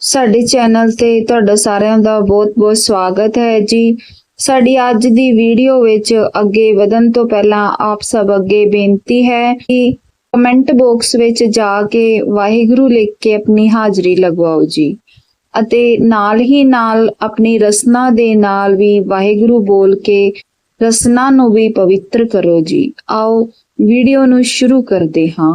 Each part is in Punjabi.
ਸਾਡੇ ਚੈਨਲ ਤੇ ਤੁਹਾਡਾ ਸਾਰਿਆਂ ਦਾ ਬਹੁਤ-ਬਹੁਤ ਸਵਾਗਤ ਹੈ ਜੀ। ਸਾਡੀ ਅੱਜ ਦੀ ਵੀਡੀਓ ਵਿੱਚ ਅੱਗੇ ਵਧਣ ਤੋਂ ਪਹਿਲਾਂ ਆਪ ਸਭ ਅੱਗੇ ਬੇਨਤੀ ਹੈ ਕਿ ਕਮੈਂਟ ਬਾਕਸ ਵਿੱਚ ਜਾ ਕੇ ਵਾਹਿਗੁਰੂ ਲਿਖ ਕੇ ਆਪਣੀ ਹਾਜ਼ਰੀ ਲਗਵਾਓ ਜੀ ਅਤੇ ਨਾਲ ਹੀ ਨਾਲ ਆਪਣੀ ਰਸਨਾ ਦੇ ਨਾਲ ਵੀ ਵਾਹਿਗੁਰੂ ਬੋਲ ਕੇ ਰਸਨਾ ਨੂੰ ਵੀ ਪਵਿੱਤਰ ਕਰੋ ਜੀ। ਆਓ ਵੀਡੀਓ ਨੂੰ ਸ਼ੁਰੂ ਕਰਦੇ ਹਾਂ।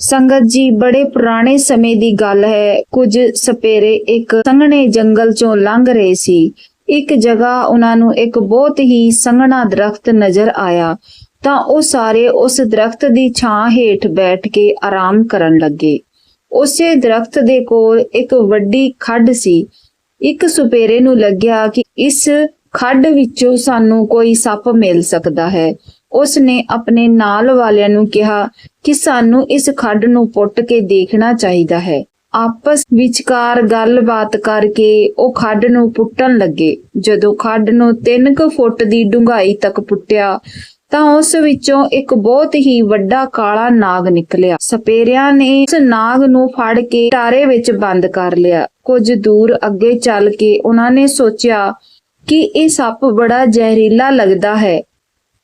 ਸੰਗਤ ਜੀ, ਬੜੇ ਪੁਰਾਣੇ ਸਮੇਂ ਦੀ ਗੱਲ ਹੈ। ਕੁਝ ਸਪੇਰੇ ਇੱਕ ਸੰਘਣੇ ਜੰਗਲ ਚੋਂ ਲੰਘ ਰਹੇ ਸੀ। ਇੱਕ ਜਗ੍ਹਾ ਉਹਨਾਂ ਨੂੰ ਇੱਕ ਬਹੁਤ ਹੀ ਸੰਘਣਾ ਦਰਖਤ ਨਜ਼ਰ ਆਇਆ। ਤਾਂ ਉਹ ਸਾਰੇ ਉਸ ਦਰਖਤ ਦੀ ਛਾਂ ਹੇਠ ਬੈਠ ਕੇ ਆਰਾਮ ਕਰਨ ਲੱਗੇ। ਉਸੇ ਦਰਖਤ ਦੇ ਕੋਲ ਇੱਕ ਵੱਡੀ ਖੱਡ ਸੀ। ਇੱਕ ਸੁਪੇਰੇ ਨੂੰ ਲੱਗਿਆ ਕਿ ਇਸ ਖੱਡ ਵਿੱਚੋਂ ਸਾਨੂੰ ਕੋਈ ਸੱਪ ਮਿਲ ਸਕਦਾ ਹੈ। ਉਸ ਨੇ ਆਪਣੇ ਨਾਲ ਵਾਲਿਆਂ ਨੂੰ ਕਿਹਾ ਕਿ ਸਾਨੂੰ ਇਸ ਖੱਡ ਨੂੰ ਪੁੱਟ ਕੇ ਦੇਖਣਾ ਚਾਹੀਦਾ ਹੈ। ਆਪਸ ਵਿਚਕਾਰ ਗੱਲਬਾਤ ਕਰਕੇ ਉਹ ਖੱਡ ਨੂੰ ਪੁੱਟਣ ਲੱਗੇ। ਜਦੋਂ ਖੱਡ ਨੂੰ 3 ਕੁ ਫੁੱਟ ਦੀ ਡੂੰਘਾਈ ਤੱਕ ਪੁੱਟਿਆ, ਤਾਂ ਉਸ ਵਿੱਚੋਂ ਇੱਕ ਬਹੁਤ ਹੀ ਵੱਡਾ ਕਾਲਾ ਨਾਗ ਨਿਕਲਿਆ। ਸਪੇਰਿਆਂ ਨੇ ਉਸ ਨਾਗ ਨੂੰ ਫੜ ਕੇ ਟਾਰੇ ਵਿੱਚ ਬੰਦ ਕਰ ਲਿਆ। ਕੁਝ ਦੂਰ ਅੱਗੇ ਚੱਲ ਕੇ ਉਹਨਾਂ ਨੇ ਸੋਚਿਆ ਕਿ ਇਹ ਸੱਪ ਬੜਾ ਜ਼ਹਿਰੀਲਾ ਲੱਗਦਾ ਹੈ।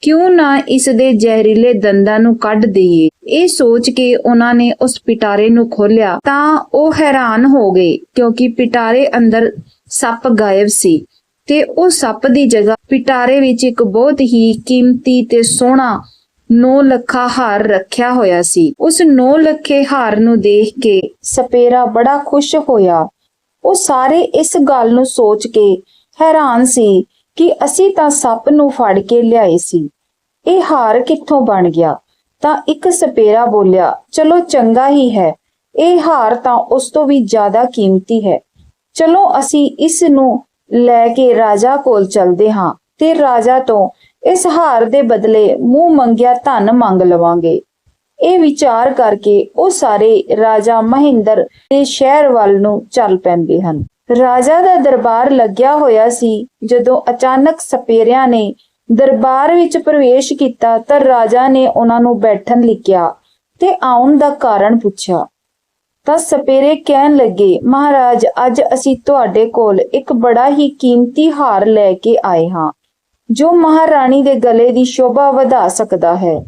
ਕਿਉਂ ਨਾ ਇਸ ਦੇ ਜ਼ਹਿਰੀਲੇ ਦੰਦਾਂ ਨੂੰ ਕੱਢ ਦਈਏ? ਇਹ ਸੋਚ ਕੇ ਉਹਨਾਂ ਨੇ ਉਸ ਪਿਟਾਰੇ ਨੂੰ ਖੋਲ੍ਹਿਆ, ਤਾਂ ਉਹ ਹੈਰਾਨ ਹੋ ਗਏ, ਕਿਉਂਕਿ ਪਿਟਾਰੇ ਅੰਦਰ ਸੱਪ ਗਾਇਬ ਸੀ। ਤੇ ਉਹ ਸੱਪ ਦੀ ਜਗ੍ਹਾ ਪਿਟਾਰੇ ਵਿੱਚ ਇੱਕ ਬਹੁਤ ਹੀ ਕੀਮਤੀ ਤੇ ਸੋਹਣਾ 9 ਲੱਖਾ ਹਾਰ ਰੱਖਿਆ ਹੋਇਆ ਸੀ। ਉਸ 9 ਲੱਖੇ ਹਾਰ ਨੂੰ ਦੇਖ ਕੇ ਸਪੇਰਾ ਬੜਾ ਖੁਸ਼ ਹੋਇਆ। ਉਹ ਸਾਰੇ ਇਸ ਗੱਲ ਨੂੰ ਸੋਚ ਕੇ ਹੈਰਾਨ ਸੀ ਕਿ ਅਸੀਂ ਤਾਂ ਸੱਪ ਨੂੰ ਫੜ ਕੇ ਲਿਆਏ ਸੀ। ਇਹ ਹਾਰ ਕਿੱਥੋਂ ਬਣ ਗਿਆ? ਤਾਂ ਇੱਕ ਸਪੇਰਾ ਬੋਲਿਆ, ਚਲੋ ਚੰਗਾ ਹੀ ਹੈ। ਇਹ ਹਾਰ ਤਾਂ ਉਸ ਤੋਂ ਵੀ ਜ਼ਿਆਦਾ ਕੀਮਤੀ ਹੈ। ਚਲੋ ਅਸੀਂ ਇਸ ਨੂੰ ਲੈ ਕੇ ਰਾਜਾ ਕੋਲ ਚਲਦੇ ਹਾਂ ਤੇ ਰਾਜਾ ਤੋਂ ਇਸ ਹਾਰ ਦੇ ਬਦਲੇ ਮੂੰਹ ਮੰਗਿਆ ਧਨ ਮੰਗ ਲਵਾਂਗੇ। ਇਹ ਵਿਚਾਰ ਕਰਕੇ ਉਹ ਸਾਰੇ ਰਾਜਾ ਮਹਿੰਦਰ ਦੇ ਸ਼ਹਿਰ ਵੱਲ ਨੂੰ ਚੱਲ ਪੈਂਦੇ ਹਨ। ਰਾਜਾ ਦਾ ਦਰਬਾਰ ਲੱਗਿਆ ਹੋਇਆ ਸੀ। ਜਦੋਂ ਅਚਾਨਕ ਸਪੇਰਿਆਂ ਨੇ ਦਰਬਾਰ ਵਿੱਚ ਪ੍ਰਵੇਸ਼ ਕੀਤਾ ਤਾਂ ਰਾਜਾ ਨੇ ਉਹਨਾਂ ਨੂੰ ਬੈਠਣ ਲਿਖਿਆ ਤੇ ਆਉਣ ਦਾ ਕਾਰਨ ਪੁੱਛਿਆ। ਤਾਂ ਸਪੇਰੇ ਕਹਿਣ ਲੱਗੇ, ਮਹਾਰਾਜ, ਅੱਜ ਅਸੀਂ ਤੁਹਾਡੇ ਕੋਲ ਇੱਕ ਬੜਾ ਹੀ ਕੀਮਤੀ ਹਾਰ ਲੈ ਕੇ ਆਏ ਹਾਂ, ਜੋ ਮਹਾਰਾਣੀ ਦੇ ਗਲੇ ਦੀ ਸ਼ੋਭਾ ਵਧਾ ਸਕਦਾ ਹੈ।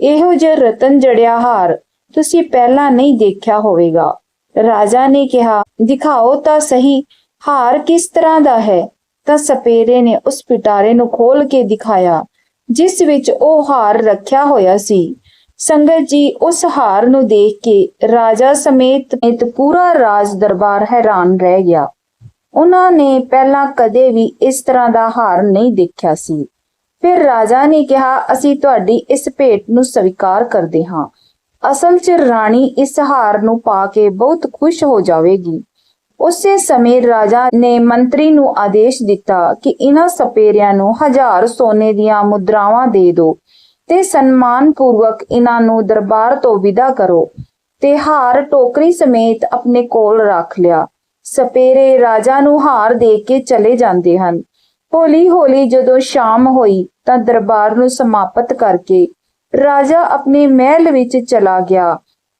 ਇਹੋ ਜਿਹਾ ਰਤਨ ਜੜਿਆ ਹਾਰ ਤੁਸੀਂ ਪਹਿਲਾਂ ਨਹੀਂ ਦੇਖਿਆ ਹੋਵੇਗਾ। ਰਾਜਾ ਨੇ ਕਿਹਾ, ਦਿਖਾਓ ਤਾਂ ਸਹੀ, ਹਾਰ ਕਿਸ ਤਰ੍ਹਾਂ ਦਾ ਹੈ? ਤਾਂ ਸਪੇਰੇ ਨੇ ਉਸ ਪਿਟਾਰੇ ਨੂੰ ਖੋਲ ਕੇ ਦਿਖਾਇਆ, ਜਿਸ ਵਿੱਚ ਉਹ ਹਾਰ ਰੱਖਿਆ ਹੋਇਆ ਸੀ। ਸੰਗਤ ਜੀ ਉਸ ਹਾਰ ਨੂੰ ਦੇਖ ਕੇ ਰਾਜਾ ਸਮੇਤ ਪੂਰਾ ਰਾਜ ਦਰਬਾਰ ਹੈਰਾਨ ਰਹਿ ਗਿਆ। ਉਹਨਾਂ ਨੇ ਪਹਿਲਾਂ ਕਦੇ ਵੀ ਇਸ ਤਰ੍ਹਾਂ ਦਾ ਹਾਰ ਨਹੀਂ ਦੇਖਿਆ ਸੀ। ਫਿਰ ਰਾਜਾ ਨੇ ਕਿਹਾ, ਅਸੀਂ ਤੁਹਾਡੀ ਇਸ ਭੇਟ ਨੂੰ ਸਵੀਕਾਰ ਕਰਦੇ ਹਾਂ। ਅਸਲ 'ਚ ਰਾਣੀ ਇਸ ਹਾਰ ਨੂੰ ਪਾ ਕੇ ਬਹੁਤ ਖੁਸ਼ ਹੋ ਜਾਵੇਗੀ। ਉਸੇ ਸਮੇਂ ਰਾਜਾ ਨੇ ਮੰਤਰੀ ਨੂੰ ਆਦੇਸ਼ ਦਿੱਤਾ ਕਿ ਇਹਨਾਂ ਸਪੇਰਿਆਂ ਨੂੰ ਹਜ਼ਾਰ ਸੋਨੇ ਦੀਆਂ ਮੁਦਰਾਵਾਂ ਦੇ ਦਿਓ ਤੇ ਸਨਮਾਨ ਪੂਰਵਕ ਇਹਨਾਂ ਨੂੰ ਦਰਬਾਰ ਤੋਂ ਵਿਦਾ ਕਰੋ ਤੇ ਹਾਰ ਟੋਕਰੀ ਸਮੇਤ ਆਪਣੇ ਕੋਲ ਰੱਖ ਲਿਆ। ਸਪੇਰੇ ਰਾਜਾ ਨੂੰ ਹਾਰ ਦੇ ਕੇ ਚਲੇ ਜਾਂਦੇ ਹਨ। ਹੌਲੀ ਹੌਲੀ ਜਦੋਂ ਸ਼ਾਮ ਹੋਈ ਤਾਂ ਦਰਬਾਰ ਨੂੰ ਸਮਾਪਤ ਕਰਕੇ ਰਾਜਾ ਆਪਣੇ ਮਹਿਲ ਵਿੱਚ ਚਲਾ ਗਿਆ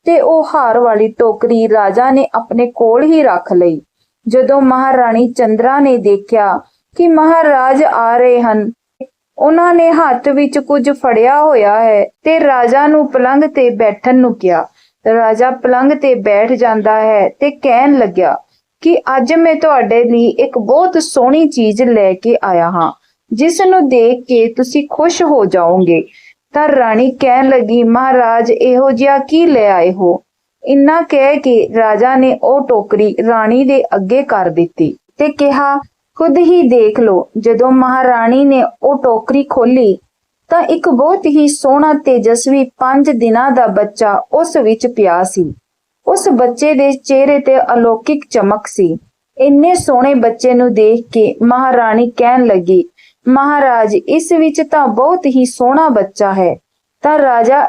ਤੇ ਉਹ ਹਾਰ ਵਾਲੀ ਟੋਕਰੀ ਰਾਜਾ ਨੇ ਆਪਣੇ ਕੋਲ ਹੀ ਰੱਖ ਲਈ। ਜਦੋਂ ਮਹਾਰਾਣੀ ਚੰਦਰਾ ਨੇ ਦੇਖਿਆ ਕਿ ਮਹਾਰਾਜ ਆ ਰਹੇ ਹਨ, ਉਹਨਾਂ ਨੇ ਹੱਥ ਵਿੱਚ ਕੁਝ ਫੜਿਆ ਹੋਇਆ ਹੈ ਤੇ ਰਾਜਾ ਨੂੰ ਪਲੰਗ ਤੇ ਬੈਠਣ ਨੂੰ ਕਿਹਾ। ਰਾਜਾ ਪਲੰਘ ਤੇ ਬੈਠ ਜਾਂਦਾ ਹੈ ਤੇ ਕਹਿਣ ਲੱਗਿਆ ਕਿ ਅੱਜ ਮੈਂ ਤੁਹਾਡੇ ਲਈ ਇੱਕ ਬਹੁਤ ਸੋਹਣੀ ਚੀਜ਼ ਲੈ ਕੇ ਆਇਆ ਹਾਂ, ਜਿਸ ਨੂੰ ਦੇਖ ਕੇ ਤੁਸੀਂ ਖੁਸ਼ ਹੋ ਜਾਓਗੇ। ਤਾਂ ਰਾਣੀ ਕਹਿਣ ਲੱਗੀ, ਮਹਾਰਾਜ, ਇਹੋ ਜਿਹਾ ਕੀ ਲੈ ਆਏ ਹੋ? ਇੰਨਾ ਕਹਿ ਕੇ ਰਾਜਾ ਨੇ ਉਹ ਟੋਕਰੀ ਰਾਣੀ ਦੇ ਅੱਗੇ ਕਰ ਦਿੱਤੀ ਤੇ ਕਿਹਾ, ਖੁਦ ਹੀ ਦੇਖ ਲਓ, ਜਦੋਂ ਮਹਾਰਾਣੀ ਨੇ ਉਹ ਟੋਕਰੀ ਖੋਲੀ ਤਾਂ ਇੱਕ ਬਹੁਤ ਹੀ ਸੋਹਣਾ, ਤੇਜਸਵੀ 5 ਦਿਨਾਂ ਦਾ ਬੱਚਾ ਉਸ ਵਿੱਚ ਪਿਆ ਸੀ। ਉਸ ਬੱਚੇ ਦੇ ਚਿਹਰੇ ਤੇ ਅਲੌਕਿਕ ਚਮਕ ਸੀ। ਇੰਨੇ ਸੋਹਣੇ ਬੱਚੇ ਨੂੰ ਦੇਖ ਕੇ ਮਹਾਰਾਣੀ ਕਹਿਣ ਲੱਗੀ ਮਹਾਰਾਜ, ਇਸ ਵਿੱਚ ਤਾਂ ਬਹੁਤ ਹੀ ਸੋਹਣਾ ਬੱਚਾ ਹੈ। ਤਾਂ ਰਾਜਾ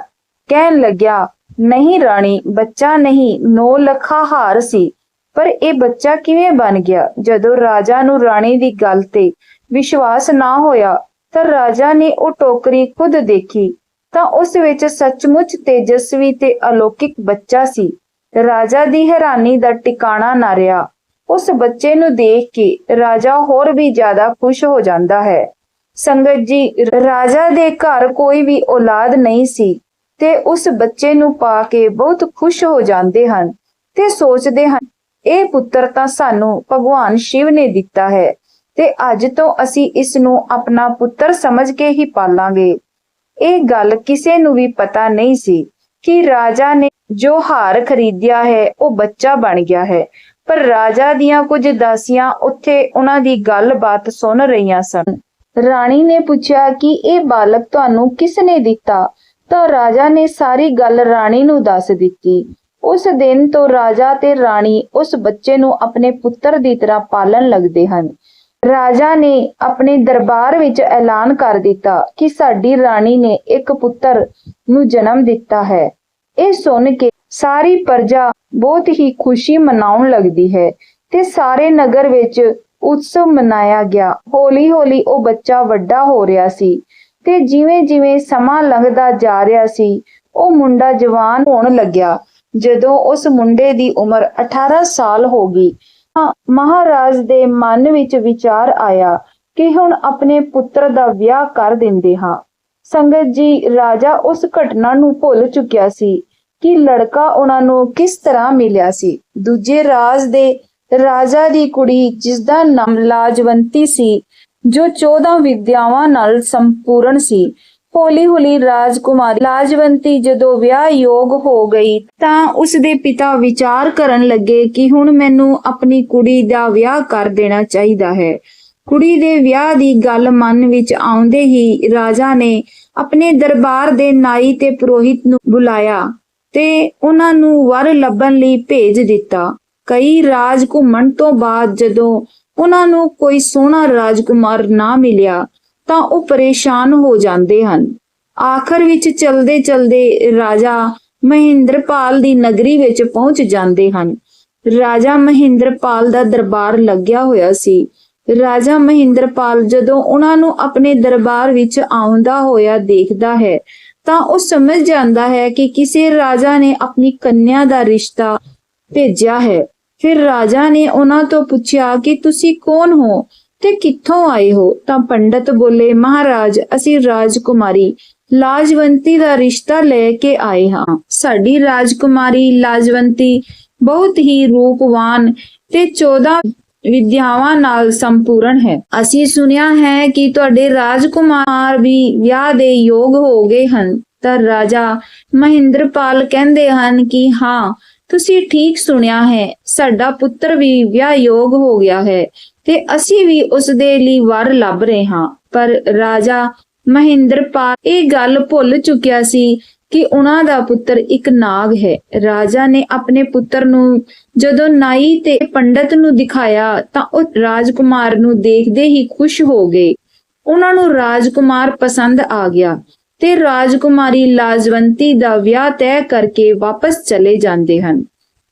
ਕਹਿਣ ਲੱਗਿਆ, ਨਹੀਂ ਰਾਣੀ, ਬੱਚਾ ਨਹੀਂ 9 ਲੱਖਾ ਹਾਰ ਸੀ। ਪਰ ਇਹ ਬੱਚਾ ਕਿਵੇਂ ਬਣ ਗਿਆ? ਜਦੋਂ ਰਾਜਾ ਨੂੰ ਰਾਣੀ ਦੀ ਗੱਲ ਤੇ ਵਿਸ਼ਵਾਸ ਨਾ ਹੋਇਆ, ਤਾਂ ਰਾਜਾ ਨੇ ਉਹ ਟੋਕਰੀ ਖੁਦ ਦੇਖੀ। ਤਾਂ ਉਸ ਵਿੱਚ ਸੱਚਮੁੱਚ ਤੇਜਸਵੀ ਤੇ ਅਲੌਕਿਕ ਬੱਚਾ ਸੀ। ਰਾਜਾ ਦੀ ਹੈਰਾਨੀ ਦਾ ਟਿਕਾਣਾ ਨਾ ਰਿਹਾ। ਉਸ ਬੱਚੇ ਨੂੰ ਦੇਖ ਕੇ ਰਾਜਾ ਹੋਰ ਵੀ ਜ਼ਿਆਦਾ ਖੁਸ਼ ਹੋ ਜਾਂਦਾ ਹੈ। ਸੰਗਤ ਜੀ, ਰਾਜਾ ਦੇ ਘਰ ਕੋਈ ਵੀ ਔਲਾਦ ਨਹੀਂ ਸੀ ਤੇ ਉਸ ਬੱਚੇ ਨੂੰ ਪਾ ਕੇ ਬਹੁਤ ਖੁਸ਼ ਹੋ ਜਾਂਦੇ ਹਨ ਤੇ ਸੋਚਦੇ ਹਨ, ਇਹ ਪੁੱਤਰ ਤਾਂ ਸਾਨੂੰ ਭਗਵਾਨ ਸ਼ਿਵ ਨੇ ਦਿੱਤਾ ਹੈ ਤੇ ਅੱਜ ਤੋਂ ਅਸੀਂ ਇਸ ਨੂੰ ਆਪਣਾ ਪੁੱਤਰ ਸਮਝ ਕੇ ਹੀ ਪਾਲਾਂਗੇ। ਇਹ ਗੱਲ ਕਿਸੇ ਨੂੰ ਵੀ ਪਤਾ ਨਹੀਂ ਸੀ ਕਿ ਰਾਜਾ ਨੇ ਜੋ ਹਾਰ ਖਰੀਦਿਆ ਹੈ, ਉਹ ਬੱਚਾ ਬਣ ਗਿਆ ਹੈ। ਪਰ ਰਾਜਾ ਦੀਆਂ ਕੁਝ ਦਾਸੀਆਂ ਉੱਥੇ ਉਹਨਾਂ ਦੀ ਗੱਲਬਾਤ ਸੁਣ ਰਹੀਆਂ ਸਨ। ਰਾਣੀ ਨੇ ਪੁੱਛਿਆ ਕਿ ਇਹ ਬਾਲਕ ਤੁਹਾਨੂੰ ਕਿਸ ਨੇ ਦਿੱਤਾ? ਤਾਂ ਰਾਜਾ ਨੇ ਸਾਰੀ ਗੱਲ ਰਾਣੀ ਨੂੰ ਦੱਸ ਦਿੱਤੀ। ਉਸ ਦਿਨ ਤੋਂ ਰਾਜਾ ਤੇ ਰਾਣੀ ਉਸ ਬੱਚੇ ਨੂੰ ਆਪਣੇ ਪੁੱਤਰ ਦੀ ਤਰ੍ਹਾਂ ਪਾਲਣ ਲੱਗਦੇ ਹਨ। ਰਾਜਾ ਨੇ ਆਪਣੇ ਦਰਬਾਰ ਵਿੱਚ ਐਲਾਨ ਕਰ ਦਿੱਤਾ ਕਿ ਸਾਡੀ ਰਾਣੀ ਨੇ ਇੱਕ ਪੁੱਤਰ ਨੂੰ ਜਨਮ ਦਿੱਤਾ ਹੈ। ਇਹ ਸੁਣ ਕੇ ਸਾਰੀ ਪ੍ਰਜਾ ਬਹੁਤ ਹੀ ਖੁਸ਼ੀ ਮਨਾਉਣ ਲੱਗਦੀ ਹੈ ਤੇ ਸਾਰੇ ਨਗਰ ਵਿੱਚ ਉਤਸਵ ਮਨਾਇਆ ਗਿਆ। ਹੌਲੀ ਹੌਲੀ ਉਹ ਬੱਚਾ ਵੱਡਾ ਹੋ ਰਿਹਾ ਸੀ ਤੇ ਜਿਵੇਂ ਜਿਵੇਂ ਸਮਾਂ ਲੰਘਦਾ ਜਾ ਰਿਹਾ ਸੀ, ਉਹ ਮੁੰਡਾ ਜਵਾਨ ਹੋਣ ਲੱਗਿਆ। ਜਦੋਂ ਉਸ ਮੁੰਡੇ ਦੀ ਉਮਰ 18 ਸਾਲ ਹੋ ਗਈ, ਤਾਂ ਮਹਾਰਾਜ ਦੇ ਮਨ ਵਿੱਚ ਵਿਚਾਰ ਆਇਆ ਕਿ ਹੁਣ ਆਪਣੇ ਪੁੱਤਰ ਦਾ ਵਿਆਹ ਕਰ ਦਿੰਦੇ ਹਾਂ। ਸੰਗਤ ਜੀ, ਰਾਜਾ ਉਸ ਘਟਨਾ ਨੂੰ ਭੁੱਲ ਚੁੱਕਿਆ ਸੀ। ਕਿ ਲੜਕਾ ਉਹਨਾਂ ਨੂੰ ਕਿਸ ਤਰ੍ਹਾਂ ਮਿਲਿਆ ਸੀ। ਦੂਜੇ ਰਾਜ ਦੇ ਰਾਜਾ ਦੀ ਕੁੜੀ ਜਿਸ ਦਾ ਨਾਮ ਲਾਜਵੰਤੀ ਸੀ, ਜੋ 14 ਵਿਦਿਆਵਾਂ ਨਾਲ ਸੰਪੂਰਨ ਸੀ। ਹੌਲੀ ਹੌਲੀ ਰਾਜਕੁਮਾਰੀ ਲਾਜਵੰਤੀ ਜਦੋਂ ਵਿਆਹ ਯੋਗ ਹੋ ਗਈ, ਤਾਂ ਉਸ ਦੇ ਪਿਤਾ ਵਿਚਾਰ ਕਰਨ ਲੱਗੇ ਕਿ ਹੁਣ ਮੈਨੂੰ ਆਪਣੀ ਕੁੜੀ ਦਾ ਵਿਆਹ ਕਰ ਦੇਣਾ ਚਾਹੀਦਾ ਹੈ। ਕੁੜੀ ਦੇ ਵਿਆਹ ਦੀ ਗੱਲ ਮਨ ਵਿੱਚ ਆਉਂਦੇ ਹੀ ਰਾਜਾ ਨੇ ਆਪਣੇ ਦਰਬਾਰ ਦੇ ਨਾਈ ਤੇ ਪੁਰੋਹਿਤ ਨੂੰ ਬੁਲਾਇਆ। ਤੇ ਉਹਨਾਂ ਨੂੰ ਵਰ ਲੱਭਣ ਲਈ ਭੇਜ ਦਿੱਤਾ। ਕਈ ਰਾਜ ਘੁੰਮਣ ਤੋਂ ਬਾਅਦ ਜਦੋਂ ਉਹਨਾਂ ਨੂੰ ਕੋਈ ਸੋਹਣਾ ਰਾਜਕੁਮਾਰ ਨਾ ਮਿਲਿਆ, ਤਾਂ ਉਹ ਪਰੇਸ਼ਾਨ ਹੋ ਜਾਂਦੇ ਹਨ। ਆਖਰ ਵਿੱਚ ਚਲਦੇ ਚਲਦੇ ਰਾਜਾ ਮਹਿੰਦਰਪਾਲ ਦੀ ਨਗਰੀ ਵਿੱਚ ਪਹੁੰਚ ਜਾਂਦੇ ਹਨ। ਰਾਜਾ ਮਹਿੰਦਰਪਾਲ ਦਾ ਦਰਬਾਰ ਲੱਗਿਆ ਹੋਇਆ ਸੀ। ਰਾਜਾ ਮਹਿੰਦਰਪਾਲ ਜਦੋਂ ਉਹਨਾਂ ਨੂੰ ਆਪਣੇ ਦਰਬਾਰ ਵਿੱਚ ਆਉਂਦਾ ਹੋਇਆ ਦੇਖਦਾ ਹੈ ਤਾਂ ਉਹ ਸਮਝ ਜਾਂਦਾ ਹੈ ਕਿ ਕਿਸੇ ਰਾਜਾ ਨੇ ਆਪਣੀ ਕੰਨਿਆ ਦਾ ਰਿਸ਼ਤਾ ਭੇਜਿਆ ਹੈ। ਫਿਰ ਰਾਜਾ ਨੇ ਉਹਨਾਂ ਤੋਂ ਪੁੱਛਿਆ ਕਿ ਤੁਸੀਂ ਕੌਣ ਹੋ ਤੇ ਕਿੱਥੋਂ ਆਏ ਹੋ? ਤਾਂ ਪੰਡਤ ਬੋਲੇ, ਮਹਾਰਾਜ, ਅਸੀਂ ਰਾਜਕੁਮਾਰੀ, ਲਾਜਵੰਤੀ ਦਾ ਰਿਸ਼ਤਾ ਲੈ ਕੇ ਆਏ ਹਾਂ। ਸਾਡੀ ਰਾਜਕੁਮਾਰੀ ਲਾਜਵੰਤੀ ਬਹੁਤ ਹੀ ਰੂਪਵਾਨ ਤੇ 14 ਵਿਦਿਆਵਾਂ ਨਾਲ ਸੰਪੂਰਨ ਹੈ। ਅਸੀਂ ਸੁਨਿਆ ਹੈ ਕਿ ਤੁਹਾਡੇ ਰਾਜਕੁਮਾਰ ਵੀ ਵਿਆਹ ਦੇ ਯੋਗ ਹੋ ਗਏ ਹਨ। ਤਾਂ ਰਾਜਾ ਮਹਿੰਦਰਪਾਲ ਕਹਿੰਦੇ ਹਨ ਕਿ ਹਾਂ, ਤੁਸੀਂ ਠੀਕ ਸੁਣਿਆ ਹੈ, ਸਾਡਾ ਪੁੱਤਰ ਵੀ ਵਿਆਹ ਯੋਗ ਹੋ ਗਿਆ ਹੈ ਤੇ ਅਸੀਂ ਵੀ ਉਸ ਦੇ ਲਈ ਵਰ ਲੱਭ ਰਹੇ ਹਾਂ। ਪਰ ਰਾਜਾ ਮਹਿੰਦਰਪਾਲ ਇਹ ਗੱਲ ਭੁੱਲ ਚੁੱਕਿਆ ਸੀ ਕਿ ਉਹਨਾਂ ਦਾ ਪੁੱਤਰ ਇੱਕ ਨਾਗ ਹੈ। ਰਾਜਾ ਨੇ ਆਪਣੇ ਪੁੱਤਰ ਨੂੰ ਜਦੋਂ ਨਾਈ ਤੇ ਪੰਡਤ ਨੂੰ ਦਿਖਾਇਆ ਤਾਂ ਉਹ ਰਾਜਕੁਮਾਰ ਨੂੰ ਦੇਖਦੇ ਹੀ ਖੁਸ਼ ਹੋ ਗਏ। ਉਹਨਾਂ ਨੂੰ ਰਾਜਕੁਮਾਰ ਪਸੰਦ ਆ ਗਿਆ ਤੇ ਰਾਜਕੁਮਾਰੀ ਲਾਜਵੰਤੀ ਦਾ ਵਿਆਹ ਤੈਅ ਕਰਕੇ ਵਾਪਸ ਚਲੇ ਜਾਂਦੇ ਹਨ।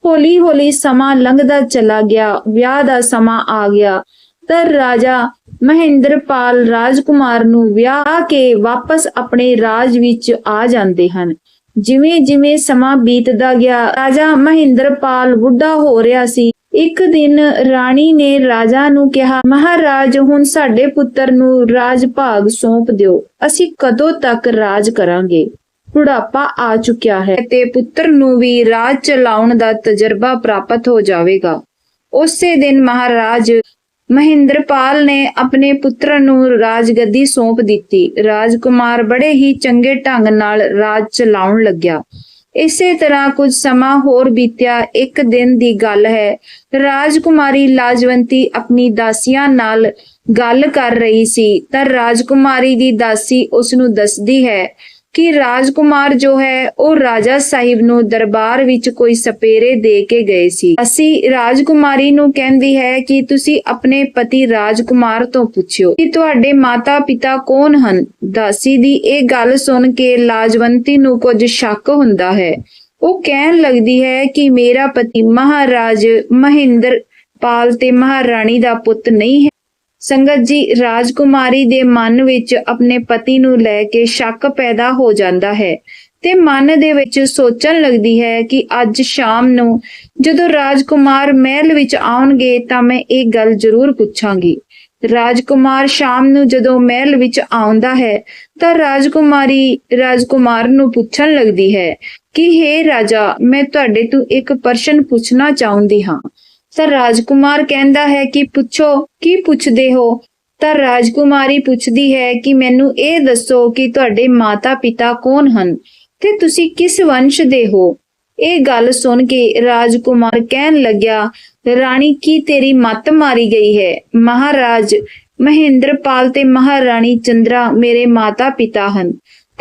ਹੌਲੀ ਹੌਲੀ ਸਮਾਂ ਲੰਘਦਾ ਚਲਾ ਗਿਆ। ਵਿਆਹ ਦਾ ਸਮਾਂ ਆ ਗਿਆ। ਤਾਂ ਰਾਜਾ ਮਹਿੰਦਰਪਾਲ ਰਾਜਕੁਮਾਰ ਨੂੰ ਵਿਆਹ ਕੇ ਵਾਪਸ ਆਪਣੇ ਰਾਜ ਵਿੱਚ ਆ ਜਾਂਦੇ ਹਨ। ਜਿਵੇਂ ਜਿਵੇਂ ਸਮਾਂ ਬੀਤਦਾ ਗਿਆ, ਰਾਜਾ ਮਹਿੰਦਰਪਾਲ ਬੁੱਢਾ ਹੋ ਰਿਹਾ ਸੀ। ਇੱਕ ਦਿਨ ਰਾਣੀ ਨੇ ਰਾਜਾ ਨੂੰ ਕਿਹਾ, ਮਹਾਰਾਜ, ਹੁਣ ਸਾਡੇ ਪੁੱਤਰ ਨੂੰ ਰਾਜ ਭਾਗ ਸੌਂਪ ਦਿਓ। ਅਸੀਂ ਕਦੋਂ ਤੱਕ ਰਾਜ ਕਰਾਂਗੇ? ਬੁਢਾਪਾ ਆ ਚੁੱਕਿਆ ਹੈ ਤੇ ਪੁੱਤਰ ਨੂੰ ਵੀ ਰਾਜ ਚਲਾਉਣ ਦਾ ਤਜਰਬਾ ਪ੍ਰਾਪਤ ਹੋ ਜਾਵੇਗਾ। ਉਸੇ ਦਿਨ ਮਹਾਰਾਜ ਮਹਿੰਦਰਪਾਲ ਨੇ ਆਪਣੇ ਪੁੱਤਰ ਨੂੰ ਰਾਜਗੱਦੀ ਸੌਂਪ ਦਿੱਤੀ। ਰਾਜਕੁਮਾਰ ਬੜੇ ਹੀ ਚੰਗੇ ਢੰਗ ਨਾਲ ਰਾਜ ਚਲਾਉਣ ਲੱਗਿਆ। ਇਸੇ ਤਰ੍ਹਾਂ ਕੁਝ ਸਮਾਂ ਹੋਰ ਬੀਤਿਆ। ਇੱਕ ਦਿਨ ਦੀ ਗੱਲ ਹੈ। ਰਾਜਕੁਮਾਰੀ ਲਾਜਵੰਤੀ ਆਪਣੀ ਦਾਸੀਆਂ ਨਾਲ ਗੱਲ ਕਰ ਰਹੀ ਸੀ। ਤਾਂ ਰਾਜਕੁਮਾਰੀ ਦੀ ਦਾਸੀ ਉਸ ਨੂੰ ਦੱਸਦੀ ਹੈ ਕਿ ਰਾਜਕੁਮਾਰ ਜੋ ਹੈ, ਉਹ ਰਾਜਾ ਸਾਹਿਬ ਨੂੰ ਦਰਬਾਰ ਵਿੱਚ ਕੋਈ ਸਪੇਰੇ ਦੇ ਕੇ ਗਏ ਸੀ। ਅਸੀਂ ਰਾਜਕੁਮਾਰੀ ਨੂੰ ਕਹਿੰਦੀ ਹੈ ਕਿ ਤੁਸੀਂ ਆਪਣੇ ਪਤੀ ਰਾਜਕੁਮਾਰ ਤੋਂ ਪੁੱਛਿਓ ਕਿ ਤੁਹਾਡੇ ਮਾਤਾ ਪਿਤਾ ਕੌਣ ਹਨ? ਦਾਸੀ ਦੀ ਇਹ ਗੱਲ ਸੁਣ ਕੇ ਲਾਜਵੰਤੀ ਨੂੰ ਕੁਝ ਸ਼ੱਕ ਹੁੰਦਾ ਹੈ। ਉਹ ਕਹਿਣ ਲੱਗਦੀ ਹੈ ਕਿ ਮੇਰਾ ਪਤੀ ਮਹਾਰਾਜ ਮਹਿੰਦਰ ਪਾਲ ਤੇ ਮਹਾਰਾਣੀ ਦਾ ਪੁੱਤ ਨਹੀਂ ਹੈ। ਸੰਗਤ ਜੀ, ਰਾਜਕੁਮਾਰੀ ਦੇ ਮਨ ਵਿੱਚ ਆਪਣੇ ਪਤੀ ਨੂੰ ਲੈ ਕੇ ਸ਼ੱਕ ਪੈਦਾ ਹੋ ਜਾਂਦਾ ਹੈ ਤੇ ਮਨ ਦੇ ਵਿੱਚ ਸੋਚਣ ਲੱਗਦੀ ਹੈ ਕਿ ਅੱਜ ਸ਼ਾਮ ਨੂੰ ਜਦੋਂ ਰਾਜਕੁਮਾਰ ਮਹਿਲ ਵਿੱਚ ਆਉਣਗੇ ਤਾਂ ਮੈਂ ਇਹ ਗੱਲ ਜ਼ਰੂਰ ਪੁੱਛਾਂਗੀ। ਰਾਜਕੁਮਾਰ ਸ਼ਾਮ ਨੂੰ ਜਦੋਂ ਮਹਿਲ ਵਿੱਚ ਆਉਂਦਾ ਹੈ ਤਾਂ ਰਾਜਕੁਮਾਰੀ ਰਾਜਕੁਮਾਰ ਨੂੰ ਪੁੱਛਣ ਲੱਗਦੀ ਹੈ ਕਿ, ਹੇ ਰਾਜਾ, ਮੈਂ ਤੁਹਾਡੇ ਤੋਂ ਇੱਕ ਪ੍ਰਸ਼ਨ ਪੁੱਛਣਾ ਚਾਹੁੰਦੀ ਹਾਂ। ਤਾਂ ਰਾਜਕੁਮਾਰ ਕਹਿੰਦਾ ਹੈ ਕਿ ਪੁੱਛੋ, ਕੀ ਪੁੱਛਦੇ ਹੋ? ਤਾਂ ਰਾਜਕੁਮਾਰੀ ਪੁੱਛਦੀ ਹੈ ਕਿ ਮੈਨੂੰ ਇਹ ਦੱਸੋ ਕਿ ਤੁਹਾਡੇ ਮਾਤਾ-ਪਿਤਾ ਕੌਣ ਹਨ ਤੇ ਤੁਸੀਂ ਕਿਸ ਵੰਸ਼ ਦੇ ਹੋ? ਇਹ ਗੱਲ ਸੁਣ ਕੇ ਰਾਜਕੁਮਾਰ ਕਹਿਣ ਲੱਗਿਆ, ਰਾਣੀ, ਕੀ ਤੇਰੀ ਮੱਤ ਮਾਰੀ ਗਈ ਹੈ? ਮਹਾਰਾਜ, ਮਹਿੰਦਰਪਾਲ ਤੇ ਮਹਾਰਾਣੀ ਚੰਦਰਾ ਮੇਰੇ ਮਾਤਾ-ਪਿਤਾ ਹਨ।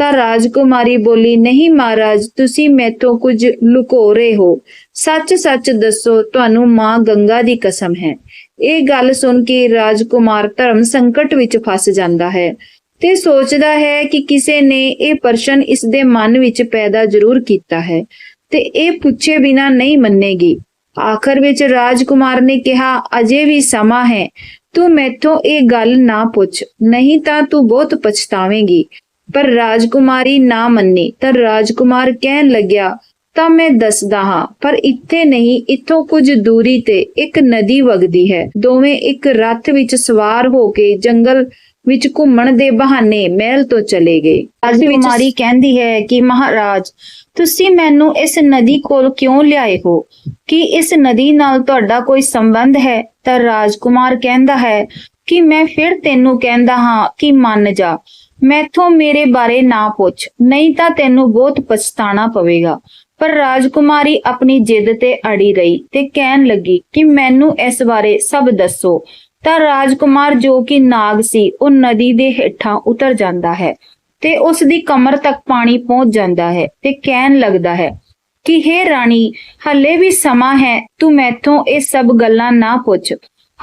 ਤਾਂ ਰਾਜਕੁਮਾਰੀ ਬੋਲੀ, ਨਹੀਂ ਮਹਾਰਾਜ, ਤੁਸੀਂ ਮੈਥੋਂ ਕੁਝ ਲੁਕੋ ਰਹੇ ਹੋ। ਸੱਚ-ਸੱਚ ਦੱਸੋ, ਤੁਹਾਨੂੰ ਮਾਂ ਗੰਗਾ ਦੀ ਕਸਮ ਹੈ। ਇਹ ਗੱਲ ਸੁਣ ਕੇ ਰਾਜਕੁਮਾਰ ਧਰਮ ਸੰਕਟ ਵਿੱਚ ਫਸ ਜਾਂਦਾ ਹੈ ਤੇ ਸੋਚਦਾ ਹੈ ਕਿ ਕਿਸੇ ਨੇ ਇਹ ਪ੍ਰਸ਼ਨ ਇਸ ਦੇ ਮਨ ਵਿੱਚ ਪੈਦਾ ਜ਼ਰੂਰ ਕੀਤਾ ਹੈ ਤੇ ਇਹ ਪੁੱਛੇ ਬਿਨਾ ਨਹੀਂ ਮੰਨੇਗੀ। ਆਖਰ ਵਿੱਚ ਰਾਜਕੁਮਾਰ ਨੇ ਕਿਹਾ, ਅਜੇ ਵੀ ਸਮਾਂ ਹੈ। ਤੂੰ ਮੈਥੋਂ ਇਹ ਗੱਲ ਨਾ ਪੁੱਛ। ਨਹੀਂ ਤਾਂ ਤੂੰ ਬਹੁਤ ਪਛਤਾਵੇਂਗੀ। ਪਰ ਰਾਜਕੁਮਾਰੀ ਨਾ ਮੰਨੀ। ਤਾਂ ਰਾਜਕੁਮਾਰ ਕਹਿਣ ਲੱਗਿਆ ਤਾਂ ਮੈਂ ਦੱਸਦਾ ਹਾਂ ਪਰ ਇੱਥੇ ਨਹੀਂ ਇੱਥੋਂ ਕੁਝ ਦੂਰੀ ਤੇ ਇੱਕ ਨਦੀ ਵਗਦੀ ਹੈ। ਦੋਵੇਂ ਇੱਕ ਰੱਥ ਵਿੱਚ ਸਵਾਰ ਹੋ ਕੇ ਜੰਗਲ ਵਿੱਚ ਘੁੰਮਣ ਦੇ ਬਹਾਨੇ ਮਹਿਲ ਤੋਂ ਚਲੇ ਗਏ। ਰਾਜਕੁਮਾਰੀ ਕਹਿੰਦੀ ਹੈ ਕਿ ਮਹਾਰਾਜ ਤੁਸੀਂ ਮੈਨੂੰ ਇਸ ਨਦੀ ਕੋਲ ਕਿਉਂ ਲਿਆਏ ਹੋ? ਕਿ ਇਸ ਨਦੀ ਨਾਲ ਤੁਹਾਡਾ ਕੋਈ ਸੰਬੰਧ ਹੈ? ਤਾਂ ਰਾਜਕੁਮਾਰ ਕਹਿੰਦਾ ਹੈ ਕਿ ਮੈਂ ਫਿਰ ਤੈਨੂੰ ਕਹਿੰਦਾ ਹਾਂ ਕਿ ਮੰਨ ਜਾ। ਮੈਥੋਂ ਮੇਰੇ ਬਾਰੇ ਨਾ ਪੁੱਛ। ਨਹੀਂ ਤਾਂ ਤੈਨੂੰ ਬਹੁਤ ਪਛਤਾਣਾ ਪਵੇਗਾ। ਪਰ ਰਾਜਕੁਮਾਰੀ ਆਪਣੀ ਜਿੱਦ ਤੇ ਅੜੀ ਰਹੀ ਤੇ ਕਹਿਣ ਲੱਗੀ ਕਿ ਮੈਨੂੰ ਇਸ ਬਾਰੇ ਸਭ ਦੱਸੋ। ਤਾਂ ਰਾਜਕੁਮਾਰ ਜੋ ਕਿ ਨਾਗ ਸੀ, ਉਹ ਨਦੀ ਦੇ ਹੇਠਾਂ ਉਤਰ ਜਾਂਦਾ ਹੈ ਤੇ ਉਸ ਦੀ ਕਮਰ ਤੱਕ ਪਾਣੀ ਪਹੁੰਚ ਜਾਂਦਾ ਹੈ ਤੇ ਕਹਿਣ ਲੱਗਦਾ ਹੈ ਕਿ, ਹੇ ਰਾਣੀ, ਹੱਲੇ ਵੀ ਸਮਾਂ ਹੈ, ਤੂੰ ਮੈਥੋਂ ਇਹ ਸਭ ਗੱਲਾਂ ਨਾ ਪੁੱਛ।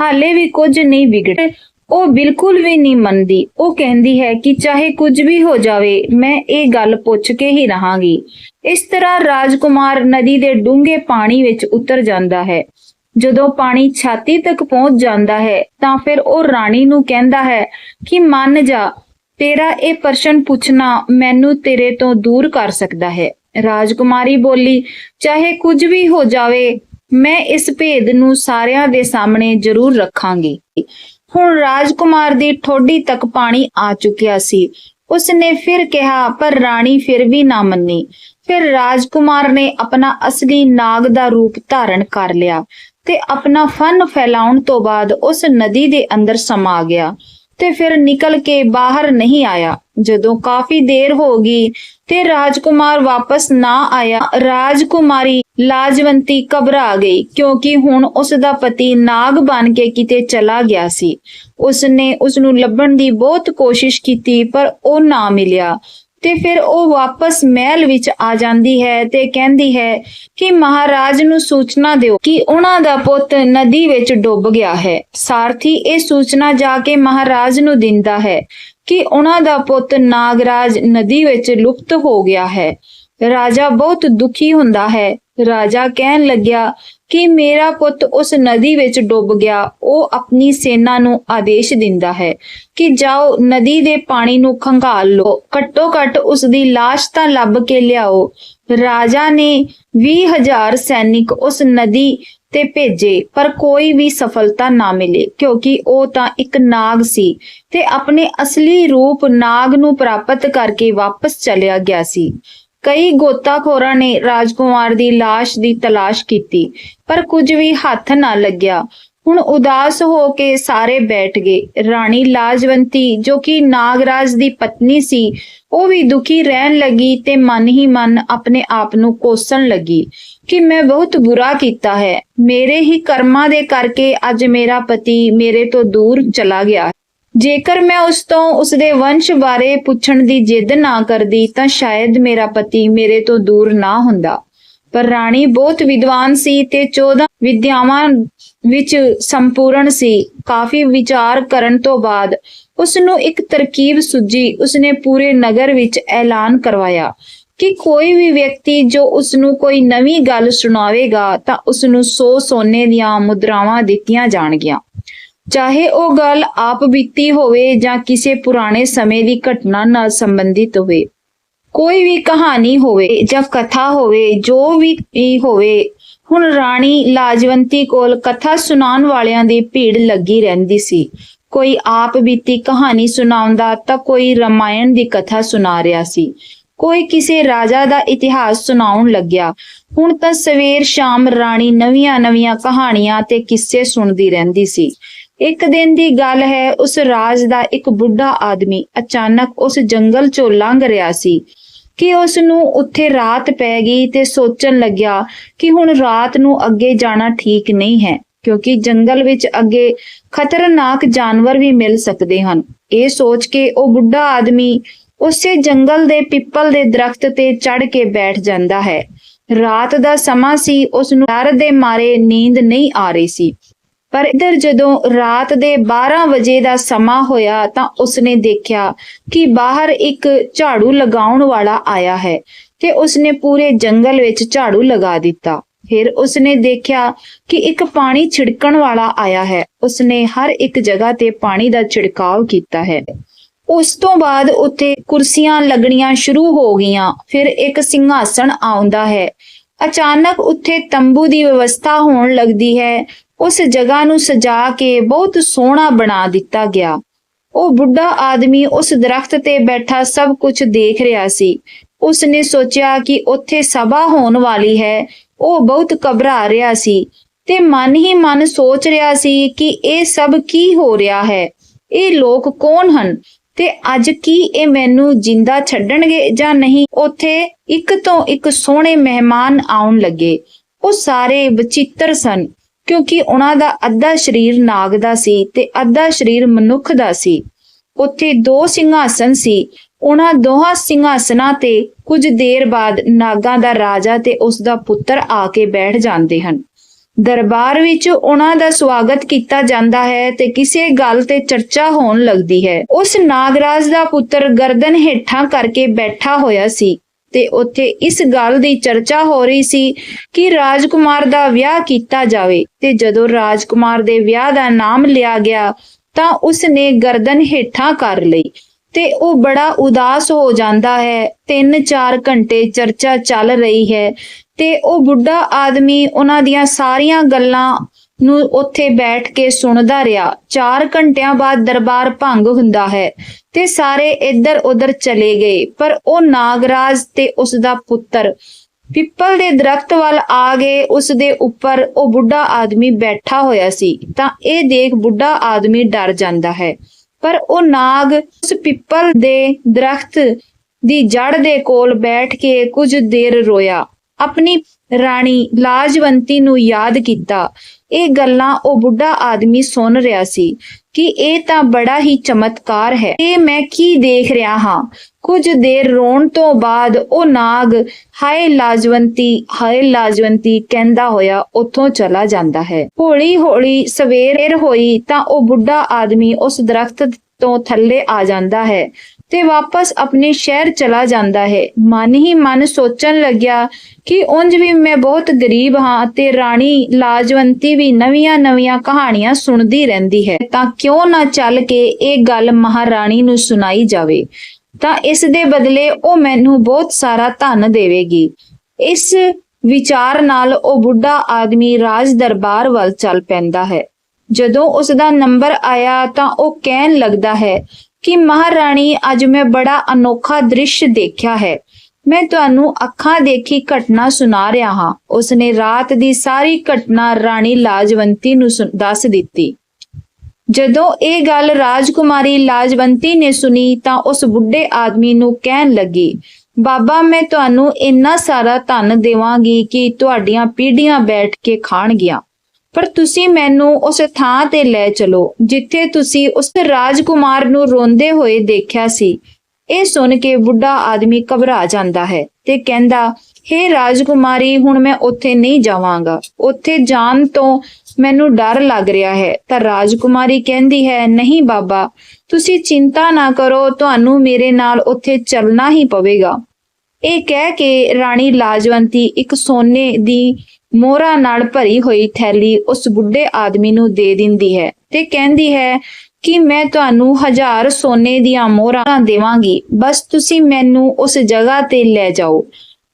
ਹਾਲੇ ਵੀ ਕੁਝ ਨਹੀਂ ਵਿਗੜ ਉਹ ਬਿਲਕੁਲ ਵੀ ਨਹੀਂ ਮੰਨਦੀ। ਉਹ ਕਹਿੰਦੀ ਹੈ ਕਿ ਚਾਹੇ ਕੁਝ ਵੀ ਹੋ ਜਾਵੇ, ਮੈਂ ਇਹ ਗੱਲ ਪੁੱਛ ਕੇ ਹੀ ਰਹਾਂਗੀ। ਇਸ ਤਰ੍ਹਾਂ ਰਾਜਕੁਮਾਰ ਨਦੀ ਦੇ ਡੂੰਘੇ ਪਾਣੀ ਵਿੱਚ ਉਤਰ ਜਾਂਦਾ ਹੈ। ਜਦੋਂ ਪਾਣੀ ਛਾਤੀ ਤੱਕ ਪਹੁੰਚ ਜਾਂਦਾ ਹੈ, ਤਾਂ ਫਿਰ ਉਹ ਰਾਣੀ ਨੂੰ ਕਹਿੰਦਾ ਹੈ ਕਿ ਮੰਨ ਜਾ, ਤੇਰਾ ਇਹ ਪ੍ਰਸ਼ਨ ਪੁੱਛਣਾ ਮੈਨੂੰ ਤੇਰੇ ਤੋਂ ਦੂਰ ਕਰ ਸਕਦਾ ਹੈ। ਰਾਜਕੁਮਾਰੀ ਬੋਲੀ, ਚਾਹੇ ਕੁਝ ਵੀ ਹੋ ਜਾਵੇ, ਮੈਂ ਇਸ ਭੇਦ ਨੂੰ ਸਾਰਿਆਂ ਦੇ ਸਾਹਮਣੇ ਜ਼ਰੂਰ ਰੱਖਾਂਗੀ। ਹੁਣ ਰਾਜਕੁਮਾਰ ਦੀ ਠੋਡੀ ਤੱਕ ਪਾਣੀ ਆ ਚੁੱਕਿਆ ਸੀ। ਉਸਨੇ ਫਿਰ ਕਿਹਾ, ਪਰ ਰਾਣੀ ਫਿਰ ਵੀ ਨਾ ਮੰਨੀ। ਫਿਰ ਰਾਜਕੁਮਾਰ ਨੇ ਆਪਣਾ ਅਸਲੀ ਨਾਗ ਦਾ ਰੂਪ ਧਾਰਨ ਕਰ ਲਿਆ ਤੇ ਆਪਣਾ ਫਨ ਫੈਲਾਉਣ ਤੋਂ ਬਾਅਦ ਉਸ ਨਦੀ ਦੇ ਅੰਦਰ ਸਮਾ ਗਿਆ। ਤੇ ਫਿਰ ਨਿਕਲ ਕੇ ਬਾਹਰ ਨਹੀਂ ਆਇਆ। ਜਦੋਂ ਕਾਫੀ ਦੇਰ ਹੋ ਗਈ ਤੇ ਰਾਜਕੁਮਾਰ ਵਾਪਸ ਨਾ ਆਇਆ, ਰਾਜਕੁਮਾਰੀ ਲਾਜਵੰਤੀ ਘਬਰਾ ਗਈ ਕਿਉਂਕਿ ਹੁਣ ਉਸ ਦਾ ਪਤੀ ਨਾਗ ਬਣ ਕੇ ਕਿਤੇ ਚਲਾ ਗਿਆ ਸੀ। ਉਸਨੇ ਉਸ ਨੂੰ ਲੱਭਣ ਦੀ ਬਹੁਤ ਕੋਸ਼ਿਸ਼ ਕੀਤੀ, ਪਰ ਉਹ ਨਾ ਮਿਲਿਆ। ਤੇ ਫਿਰ ਉਹ ਵਾਪਸ ਮਹਿਲ ਵਿੱਚ ਆ ਜਾਂਦੀ ਹੈ ਤੇ ਕਹਿੰਦੀ ਹੈ ਕਿ ਮਹਾਰਾਜ ਨੂੰ ਸੂਚਨਾ ਦਿਓ ਕਿ ਉਹਨਾਂ ਦਾ ਪੁੱਤ ਨਦੀ ਵਿੱਚ ਡੁੱਬ ਗਿਆ ਹੈ। ਸਾਰਥੀ ਇਹ ਸੂਚਨਾ ਜਾ ਕੇ ਮਹਾਰਾਜ ਨੂੰ ਦਿੰਦਾ ਹੈ ਕਿ ਉਹਨਾਂ ਦਾ ਪੁੱਤ ਨਾਗਰਾਜ ਨਦੀ ਵਿੱਚ ਲੁਪਤ ਹੋ ਗਿਆ ਹੈ। ਰਾਜਾ ਬਹੁਤ ਦੁਖੀ ਹੁੰਦਾ ਹੈ। ਰਾਜਾ ਕਹਿਣ ਲੱਗਿਆ ਕਿ ਮੇਰਾ ਪੁੱਤ ਉਸ ਨਦੀ ਵਿੱਚ ਡੁੱਬ ਗਿਆ, ਉਹ ਆਪਣੀ ਸੈਨਾ ਨੂੰ ਆਦੇਸ਼ ਦਿੰਦਾ ਹੈ ਕਿ ਜਾਓ, ਨਦੀ ਦੇ ਪਾਣੀ ਨੂੰ ਖੰਗਾਲ ਲਓ। ਘੱਟੋ ਘੱਟ ਉਸ ਦੀ লাশ ਤਾਂ ਲੱਭ ਕੇ ਲਿਆਓ। ਰਾਜਾ ਨੇ 20000 ਸੈਨਿਕ ਉਸ ਨਦੀ ਤੇ ਭੇਜੇ, ਪਰ ਕੋਈ ਵੀ ਸਫਲਤਾ ਨਾ ਮਿਲੇ, ਕਿਉਂਕਿ ਉਹ ਤਾਂ ਇੱਕ ਨਾਗ ਸੀ ਤੇ ਆਪਣੇ ਅਸਲੀ ਰੂਪ ਨਾਗ ਨੂੰ ਪ੍ਰਾਪਤ ਕਰਕੇ ਵਾਪਸ ਚਲਿਆ ਗਿਆ ਸੀ। ਕਈ ਗੋਤਾਖੋਰਾਂ ਨੇ ਰਾਜਕੁਮਾਰ ਦੀ লাশ ਦੀ ਤਲਾਸ਼ ਕੀਤੀ, ਪਰ ਕੁਝ ਵੀ ਹੱਥ ਨਾ ਲੱਗਿਆ। ਹੁਣ ਉਦਾਸ ਹੋ ਕੇ ਸਾਰੇ ਬੈਠ ਗਏ। ਰਾਣੀ ਲਾਜਵੰਤੀ, ਜੋ ਕਿ ਨਾਗਰਾਜ ਦੀ ਪਤਨੀ ਸੀ, ਉਹ ਵੀ ਦੁਖੀ ਰਹਿਣ ਲੱਗੀ ਤੇ ਮਨ ਹੀ ਮਨ ਆਪਣੇ ਆਪ ਨੂੰ ਕੋਸਣ ਲੱਗੀ ਕਿ ਮੈਂ ਬਹੁਤ ਬੁਰਾ ਕੀਤਾ ਹੈ। ਮੇਰੇ ਹੀ ਕਰਮਾਂ ਦੇ ਕਰਕੇ ਅੱਜ ਮੇਰਾ ਪਤੀ ਮੇਰੇ ਤੋਂ ਦੂਰ ਚਲਾ ਗਿਆ ਜੇਕਰ ਮੈਂ ਉਸ ਤੋਂ ਉਸਦੇ ਵੰਸ਼ ਬਾਰੇ ਪੁੱਛਣ ਦੀ ਜਿੱਦ ਨਾ ਕਰਦੀ, ਤਾਂ ਸ਼ਾਇਦ ਮੇਰਾ ਪਤੀ ਮੇਰੇ ਤੋਂ ਦੂਰ ਨਾ ਹੁੰਦਾ। ਪਰ ਰਾਣੀ ਬਹੁਤ ਵਿਦਵਾਨ ਸੀ ਤੇ 14 ਵਿਦਿਆਵਾਂ ਵਿੱਚ ਸੰਪੂਰਨ ਸੀ। ਕਾਫੀ ਵਿਚਾਰ ਕਰਨ ਤੋਂ ਬਾਅਦ ਉਸ ਨੂੰ ਇੱਕ ਤਰਕੀਬ ਸੁੱਝੀ ਉਸਨੇ ਪੂਰੇ ਨਗਰ ਵਿੱਚ ਐਲਾਨ ਕਰਵਾਇਆ ਕਿ ਕੋਈ ਵੀ ਵਿਅਕਤੀ ਜੋ ਉਸ ਨੂੰ ਕੋਈ ਨਵੀਂ ਗੱਲ ਸੁਣਾਵੇਗਾ, ਤਾਂ ਉਸ ਨੂੰ 100 ਸੋਨੇ ਦੀਆਂ ਮੁਦਰਾਵਾਂ ਦਿੱਤੀਆਂ ਜਾਣਗੀਆਂ। ਚਾਹੇ ਉਹ ਗੱਲ ਆਪ ਬੀਤੀ ਹੋਵੇ ਜਾਂ ਕਿਸੇ ਪੁਰਾਣੇ ਸਮੇਂ ਦੀ ਘਟਨਾ ਨਾਲ ਸੰਬੰਧਿਤ ਹੋਵੇ। ਕੋਈ ਵੀ ਕਹਾਣੀ ਹੋਵੇ ਜਾਂ ਕਥਾ ਹੋਵੇ, ਜੋ ਵੀ ਹੋਵੇ, ਹੁਣ ਰਾਣੀ ਲਾਜਵੰਤੀ ਕੋਲ ਕਥਾ ਸੁਣਾਉਣ ਵਾਲਿਆਂ ਦੀ ਭੀੜ ਲੱਗੀ ਰਹਿੰਦੀ ਸੀ। ਕੋਈ ਆਪ ਬੀਤੀ ਕਹਾਣੀ ਸੁਣਾਉਂਦਾ ਤਾਂ ਕੋਈ ਰਮਾਇਣ ਦੀ ਕਥਾ ਸੁਣਾ ਰਿਹਾ ਸੀ। ਕੋਈ ਕਿਸੇ ਰਾਜਾ ਦਾ ਇਤਿਹਾਸ ਸੁਣਾਉਣ ਲੱਗਿਆ। ਹੁਣ ਤਾਂ ਸਵੇਰ ਸ਼ਾਮ ਰਾਣੀ ਨਵੀਆਂ-ਨਵੀਆਂ ਕਹਾਣੀਆਂ ਤੇ ਕਿੱਸੇ ਸੁਣਦੀ ਰਹਿੰਦੀ ਸੀ। ਇੱਕ ਦਿਨ ਦੀ ਗੱਲ ਹੈ, ਉਸ ਰਾਜ ਦਾ ਇੱਕ ਬੁੱਢਾ ਆਦਮੀ ਅਚਾਨਕ ਉਸ ਜੰਗਲ ਚੋਂ ਲੰਘ ਰਿਹਾ ਸੀ ਕਿ ਉਸ ਨੂੰ ਉੱਥੇ ਰਾਤ ਪੈ ਗਈ ਤੇ ਸੋਚਣ ਲੱਗਿਆ ਕਿ ਹੁਣ ਰਾਤ ਨੂੰ ਅੱਗੇ ਜਾਣਾ ਠੀਕ ਨਹੀਂ ਹੈ, ਕਿਉਂਕਿ ਜੰਗਲ ਵਿੱਚ ਅੱਗੇ ਖਤਰਨਾਕ ਜਾਨਵਰ ਵੀ ਮਿਲ ਸਕਦੇ ਹਨ। ਇਹ ਸੋਚ ਕੇ ਉਹ ਬੁੱਢਾ ਆਦਮੀ ਉਸੇ ਜੰਗਲ ਦੇ ਪਿੱਪਲ ਦੇ ਦਰਖਤ ਤੇ ਚੜ ਕੇ ਬੈਠ ਜਾਂਦਾ ਹੈ। ਰਾਤ ਦਾ ਸਮਾਂ ਸੀ ਉਸ ਨੂੰ ਡਰ ਦੇ ਮਾਰੇ ਨੀਂਦ ਨਹੀਂ ਆ ਰਹੀ ਸੀ। ਪਰ ਇਧਰ ਜਦੋਂ ਰਾਤ ਦੇ 12 ਵਜੇ ਦਾ ਸਮਾਂ ਹੋਇਆ ਤਾਂ ਉਸਨੇ ਦੇਖਿਆ ਕਿ ਬਾਹਰ ਇੱਕ ਝਾੜੂ ਲਗਾਉਣ ਵਾਲਾ ਆਇਆ ਹੈ ਤੇ ਉਸਨੇ ਪੂਰੇ ਜੰਗਲ ਵਿੱਚ ਝਾੜੂ ਲਗਾ ਦਿੱਤਾ। ਫਿਰ ਉਸਨੇ ਦੇਖਿਆ ਕਿ ਇੱਕ ਪਾਣੀ ਛਿੜਕਣ ਵਾਲਾ ਆਇਆ ਹੈ। ਉਸਨੇ ਹਰ ਇੱਕ ਜਗ੍ਹਾ ਤੇ ਪਾਣੀ ਦਾ ਛਿੜਕਾਅ ਕੀਤਾ ਹੈ। ਉਸ ਤੋਂ ਬਾਅਦ ਉੱਥੇ ਕੁਰਸੀਆਂ ਲੱਗਣੀਆਂ ਸ਼ੁਰੂ ਹੋ ਗਈਆਂ। ਫਿਰ ਇੱਕ ਸਿੰਘਾਸਣ ਆਉਂਦਾ ਹੈ। ਅਚਾਨਕ ਉੱਥੇ ਤੰਬੂ ਦੀ ਵਿਵਸਥਾ ਹੋਣ ਲੱਗਦੀ ਹੈ। ਉਸ ਜਗ੍ਹਾ ਨੂੰ ਸਜਾ ਕੇ ਬਹੁਤ ਸੋਹਣਾ ਬਣਾ ਦਿੱਤਾ ਗਿਆ। ਉਹ ਬੁੱਢਾ ਆਦਮੀ ਉਸ ਦਰਖਤ ਤੇ ਬੈਠਾ ਸਭ ਕੁਝ ਦੇਖ ਰਿਹਾ ਸੀ। ਉਸਨੇ ਸੋਚਿਆ ਕਿ ਉੱਥੇ ਸਭਾ ਹੋਣ ਵਾਲੀ ਹੈ। ਉਹ ਬਹੁਤ ਘਬਰਾ ਰਿਹਾ ਸੀ ਤੇ ਮਨ ਹੀ ਮਨ ਸੋਚ ਰਿਹਾ ਸੀ ਕਿ ਇਹ ਸਭ ਕੀ ਹੋ ਰਿਹਾ ਹੈ? ਇਹ ਲੋਕ ਕੌਣ ਹਨ? ਤੇ ਅੱਜ ਕੀ ਇਹ ਮੈਨੂੰ ਜਿੰਦਾ ਛੱਡਣਗੇ ਜਾਂ ਨਹੀਂ? ਉੱਥੇ ਇੱਕ ਤੋਂ ਇੱਕ ਸੋਹਣੇ ਮਹਿਮਾਨ ਆਉਣ ਲੱਗੇ। ਉਹ ਸਾਰੇ ਵਿਚਿੱਤਰ ਸਨ। ਕਿਉਂਕਿ ਉਹਨਾਂ ਦਾ ਅੱਧਾ ਸਰੀਰ ਨਾਗ ਦਾ ਸੀ ਤੇ ਅੱਧਾ ਸਰੀਰ ਮਨੁੱਖ ਦਾ ਸੀ। ਉੱਥੇ ਦੋ ਸਿੰਘਾਸਨ ਸੀ। ਉਹਨਾਂ ਦੋਹਾਂ ਸਿੰਘਾਸਨਾਂ ਤੇ ਕੁਝ ਦੇਰ ਬਾਅਦ ਨਾਗਾਂ ਦਾ ਰਾਜਾ ਤੇ ਉਸ ਦਾ ਪੁੱਤਰ ਆ ਕੇ ਬੈਠ ਜਾਂਦੇ ਹਨ। ਦਰਬਾਰ ਵਿੱਚ ਉਹਨਾਂ ਦਾ ਸਵਾਗਤ ਕੀਤਾ ਜਾਂਦਾ ਹੈ ਤੇ ਕਿਸੇ ਗੱਲ ਤੇ ਚਰਚਾ ਹੋਣ ਲੱਗਦੀ ਹੈ। ਉਸ ਨਾਗਰਾਜ ਦਾ ਪੁੱਤਰ ਗਰਦਨ ਹੇਠਾਂ ਕਰਕੇ ਬੈਠਾ ਹੋਇਆ ਸੀ। ਤੇ ਉੱਥੇ ਇਸ ਗੱਲ ਦੀ ਚਰਚਾ ਹੋ ਰਹੀ ਸੀ ਕਿ ਰਾਜਕੁਮਾਰ ਦਾ ਵਿਆਹ ਕੀਤਾ ਜਾਵੇ ਤੇ ਜਦੋਂ ਰਾਜਕੁਮਾਰ ਦੇ ਵਿਆਹ ਦਾ ਨਾਮ ਲਿਆ ਗਿਆ ਤਾਂ ਉਸ ਨੇ ਗਰਦਨ ਹੇਠਾਂ ਕਰ ਲਈ ਤੇ ਉਹ ਬੜਾ ਉਦਾਸ ਹੋ ਜਾਂਦਾ ਹੈ। 3-4 ਘੰਟੇ ਚਰਚਾ ਚੱਲ ਰਹੀ ਹੈ ਤੇ ਉਹ ਬੁੱਢਾ ਆਦਮੀ ਉਹਨਾਂ ਦੀਆਂ ਸਾਰੀਆਂ ਗੱਲਾਂ ਨੂੰ ਉੱਥੇ ਬੈਠ ਕੇ ਸੁਣਦਾ ਰਿਹਾ। 4 ਘੰਟਿਆਂ ਬਾਅਦ ਦਰਬਾਰ ਭੰਗ ਹੁੰਦਾ ਹੈ ਤੇ ਸਾਰੇ ਇੱਧਰ ਉੱਧਰ ਚਲੇ ਗਏ, ਪਰ ਉਹ ਨਾਗਰਾਜ ਤੇ ਉਸ ਦਾ ਪੁੱਤਰ। ਪਿੱਪਲ ਦੇ ਦਰਖਤ ਵੱਲ ਆ ਗਏ ਉਸ ਦੇ ਉੱਪਰ ਉਹ ਬੁੱਢਾ ਆਦਮੀ ਬੈਠਾ ਹੋਇਆ ਸੀ, ਤਾਂ ਇਹ ਦੇਖ ਬੁੱਢਾ ਆਦਮੀ ਡਰ ਜਾਂਦਾ ਹੈ। ਪਰ ਉਹ ਨਾਗ ਉਸ ਪਿੱਪਲ ਦੇ ਦਰਖਤ ਦੀ ਜੜ ਦੇ ਕੋਲ ਬੈਠ ਕੇ ਕੁਝ ਦੇਰ ਰੋਇਆ। ਆਪਣੀ ਰਾਣੀ ਲਾਜਵੰਤੀ ਨੂੰ ਯਾਦ ਕੀਤਾ। ਇਹ ਗੱਲਾਂ ਉਹ ਬੁੱਢਾ ਆਦਮੀ ਸੁਣ ਰਿਹਾ ਸੀ ਕਿ ਇਹ ਤਾਂ ਬੜਾ ਹੀ ਚਮਤਕਾਰ ਹੈ। ਇਹ ਮੈਂ ਕੀ ਦੇਖ ਰਿਹਾ ਹਾਂ? ਕੁਝ ਦੇਰ ਰੋਣ ਤੋਂ ਬਾਅਦ ਉਹ ਨਾਗ ਹਾਏ ਲਾਜਵੰਤੀ ਹਾਏ ਲਾਜਵੰਤੀ ਕਹਿੰਦਾ ਹੋਇਆ ਉੱਥੋਂ ਚਲਾ ਜਾਂਦਾ ਹੈ। ਹੌਲੀ ਹੌਲੀ ਸਵੇਰ ਹੋਈ ਤਾਂ ਉਹ ਬੁੱਢਾ ਆਦਮੀ ਉਸ ਦਰਖਤ ਤੋਂ ਥੱਲੇ ਆ ਜਾਂਦਾ ਹੈ। ਤੇ ਵਾਪਸ ਆਪਣੇ ਸ਼ਹਿਰ ਚਲਾ ਜਾਂਦਾ ਹੈ। ਮਨ ਹੀ ਮਨ ਸੋਚਣ ਲੱਗਿਆ ਕਿ ਉਂਝ ਵੀ ਮੈਂ ਬਹੁਤ ਗਰੀਬ ਹਾਂ ਤੇ ਰਾਣੀ ਲਾਜਵੰਤੀ ਵੀ ਨਵੀਆਂ-ਨਵੀਆਂ ਕਹਾਣੀਆਂ ਸੁਣਦੀ ਰਹਿੰਦੀ ਹੈ। ਤਾਂ ਕਿਉਂ ਨਾ ਚੱਲ ਕੇ ਇਹ ਗੱਲ ਮਹਾਰਾਣੀ ਨੂੰ ਸੁਣਾਈ ਜਾਵੇ। ਤਾਂ ਇਸ ਦੇ ਬਦਲੇ ਉਹ ਮੈਨੂੰ ਬਹੁਤ ਸਾਰਾ ਧਨ ਦੇਵੇਗੀ। ਇਸ ਵਿਚਾਰ ਨਾਲ ਉਹ ਬੁੱਢਾ ਆਦਮੀ ਰਾਜ ਦਰਬਾਰ ਵੱਲ ਚੱਲ ਪੈਂਦਾ ਹੈ। ਜਦੋਂ ਉਸ ਦਾ ਨੰਬਰ ਆਇਆ ਤਾਂ ਉਹ ਕਹਿਣ ਲੱਗਦਾ ਹੈ ਕਿ ਮਹਾਰਾਣੀ, ਅੱਜ ਮੈਂ ਬੜਾ ਅਨੋਖਾ ਦ੍ਰਿਸ਼ ਦੇਖਿਆ ਹੈ। ਮੈਂ ਤੁਹਾਨੂੰ ਅੱਖਾਂ ਦੇਖੀ ਘਟਨਾ ਸੁਣਾ ਰਿਹਾ ਹਾਂ। ਉਸਨੇ ਰਾਤ ਦੀ ਸਾਰੀ ਘਟਨਾ ਰਾਣੀ ਲਾਜਵੰਤੀ ਨੂੰ ਸੁਣ- ਦੱਸ ਦਿੱਤੀ। ਜਦੋਂ ਇਹ ਗੱਲ ਰਾਜਕੁਮਾਰੀ ਲਾਜਵੰਤੀ ਨੇ ਸੁਣੀ ਤਾਂ ਉਸ ਬੁੱਢੇ ਆਦਮੀ ਨੂੰ ਕਹਿਣ ਲੱਗੀ, ਬਾਬਾ, ਮੈਂ ਤੁਹਾਨੂੰ ਇੰਨਾ ਸਾਰਾ ਧਨ ਦੇਵਾਂਗੀ ਕਿ ਤੁਹਾਡੀਆਂ ਪੀੜ੍ਹੀਆਂ ਬੈਠ ਕੇ ਖਾਣਗੀਆਂ। ਪਰ ਤੁਸੀਂ ਮੈਨੂੰ ਉਸ ਥਾਂ ਤੇ ਲੈ ਚਲੋ, ਜਿੱਥੇ ਤੁਸੀਂ ਉਸ ਰਾਜਕੁਮਾਰ ਨੂੰ ਰੋਂਦੇ ਹੋਏ ਦੇਖਿਆ ਸੀ। ਇਹ ਸੁਣ ਕੇ ਬੁੱਢਾ ਆਦਮੀ ਘਬਰਾ ਜਾਂਦਾ ਹੈ ਤੇ ਕਹਿੰਦਾ, ਹੇ ਰਾਜਕੁਮਾਰੀ, ਹੁਣ ਮੈਂ ਉੱਥੇ ਨਹੀਂ ਜਾਵਾਂਗਾ। ਉੱਥੇ ਜਾਣ ਤੋਂ ਮੈਨੂੰ ਡਰ ਲੱਗ ਰਿਹਾ ਹੈ। ਤਾਂ ਰਾਜਕੁਮਾਰੀ ਕਹਿੰਦੀ ਹੈ, ਨਹੀਂ ਬਾਬਾ, ਤੁਸੀਂ ਚਿੰਤਾ ਨਾ ਕਰੋ, ਤੁਹਾਨੂੰ ਮੇਰੇ ਨਾਲ ਉੱਥੇ ਚੱਲਣਾ ਹੀ ਪਵੇਗਾ। ਇਹ ਕਹਿ ਕੇ ਰਾਣੀ ਲਾਜਵੰਤੀ ਇੱਕ ਸੋਨੇ ਦੀ ਮੋਹਰਾਂ ਨਾਲ ਭਰੀ ਹੋਈ ਥੈਲੀ ਉਸ ਬੁੱਢੇ ਆਦਮੀ ਨੂੰ ਦੇ ਦਿੰਦੀ ਹੈ ਤੇ ਕਹਿੰਦੀ ਹੈ ਕਿ ਮੈਂ ਤੁਹਾਨੂੰ ਹਜ਼ਾਰ ਸੋਨੇ ਦੀਆਂ ਮੋਹਰਾਂ ਦੇਵਾਂਗੀ। ਬਸ ਤੁਸੀਂ ਮੈਨੂੰ ਉਸ ਜਗ੍ਹਾ ਤੇ ਲੈ ਜਾਓ।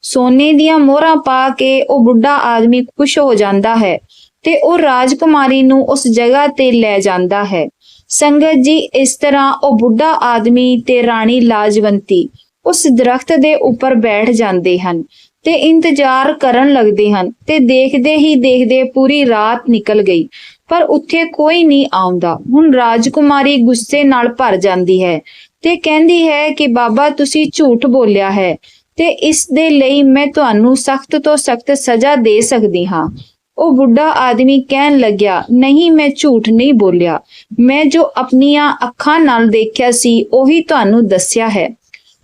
ਸੋਨੇ ਦੀਆਂ ਮੋਹਰਾਂ ਪਾ ਕੇ ਉਹ ਬੁੱਢਾ ਆਦਮੀ ਖੁਸ਼ ਹੋ ਜਾਂਦਾ ਹੈ ਤੇ ਉਹ ਰਾਜਕੁਮਾਰੀ ਨੂੰ ਉਸ ਜਗ੍ਹਾ ਤੇ ਲੈ ਜਾਂਦਾ ਹੈ। ਸੰਗਤ ਜੀ, ਇਸ ਤਰ੍ਹਾਂ ਉਹ ਬੁੱਢਾ ਆਦਮੀ ਤੇ ਰਾਣੀ ਲਾਜਵੰਤੀ ਉਸ ਦਰਖਤ ਦੇ ਉੱਪਰ ਬੈਠ ਜਾਂਦੇ ਹਨ। ਤੇ ਇੰਤਜ਼ਾਰ ਕਰਨ ਲੱਗਦੇ ਹਨ ਤੇ ਦੇਖਦੇ ਹੀ ਦੇਖਦੇ ਪੂਰੀ ਰਾਤ ਨਿਕਲ ਗਈ। ਪਰ ਉੱਥੇ ਕੋਈ ਨਹੀਂ ਆਉਂਦਾ। ਹੁਣ ਰਾਜਕੁਮਾਰੀ ਗੁੱਸੇ ਨਾਲ ਭਰ ਜਾਂਦੀ ਹੈ ਤੇ ਕਹਿੰਦੀ ਹੈ ਕਿ ਬਾਬਾ ਤੁਸੀਂ ਝੂਠ ਬੋਲਿਆ ਹੈ ਤੇ ਇਸ ਦੇ ਲਈ ਮੈਂ ਤੁਹਾਨੂੰ ਸਖਤ ਤੋਂ ਸਖਤ ਸਜ਼ਾ ਦੇ ਸਕਦੀ ਹਾਂ। ਉਹ ਬੁੱਢਾ ਆਦਮੀ ਕਹਿਣ ਲੱਗਿਆ, ਨਹੀਂ, ਮੈਂ ਝੂਠ ਨਹੀਂ ਬੋਲਿਆ। ਮੈਂ ਜੋ ਆਪਣੀਆਂ ਅੱਖਾਂ ਨਾਲ ਦੇਖਿਆ ਸੀ, ਉਹੀ ਤੁਹਾਨੂੰ ਦੱਸਿਆ ਹੈ।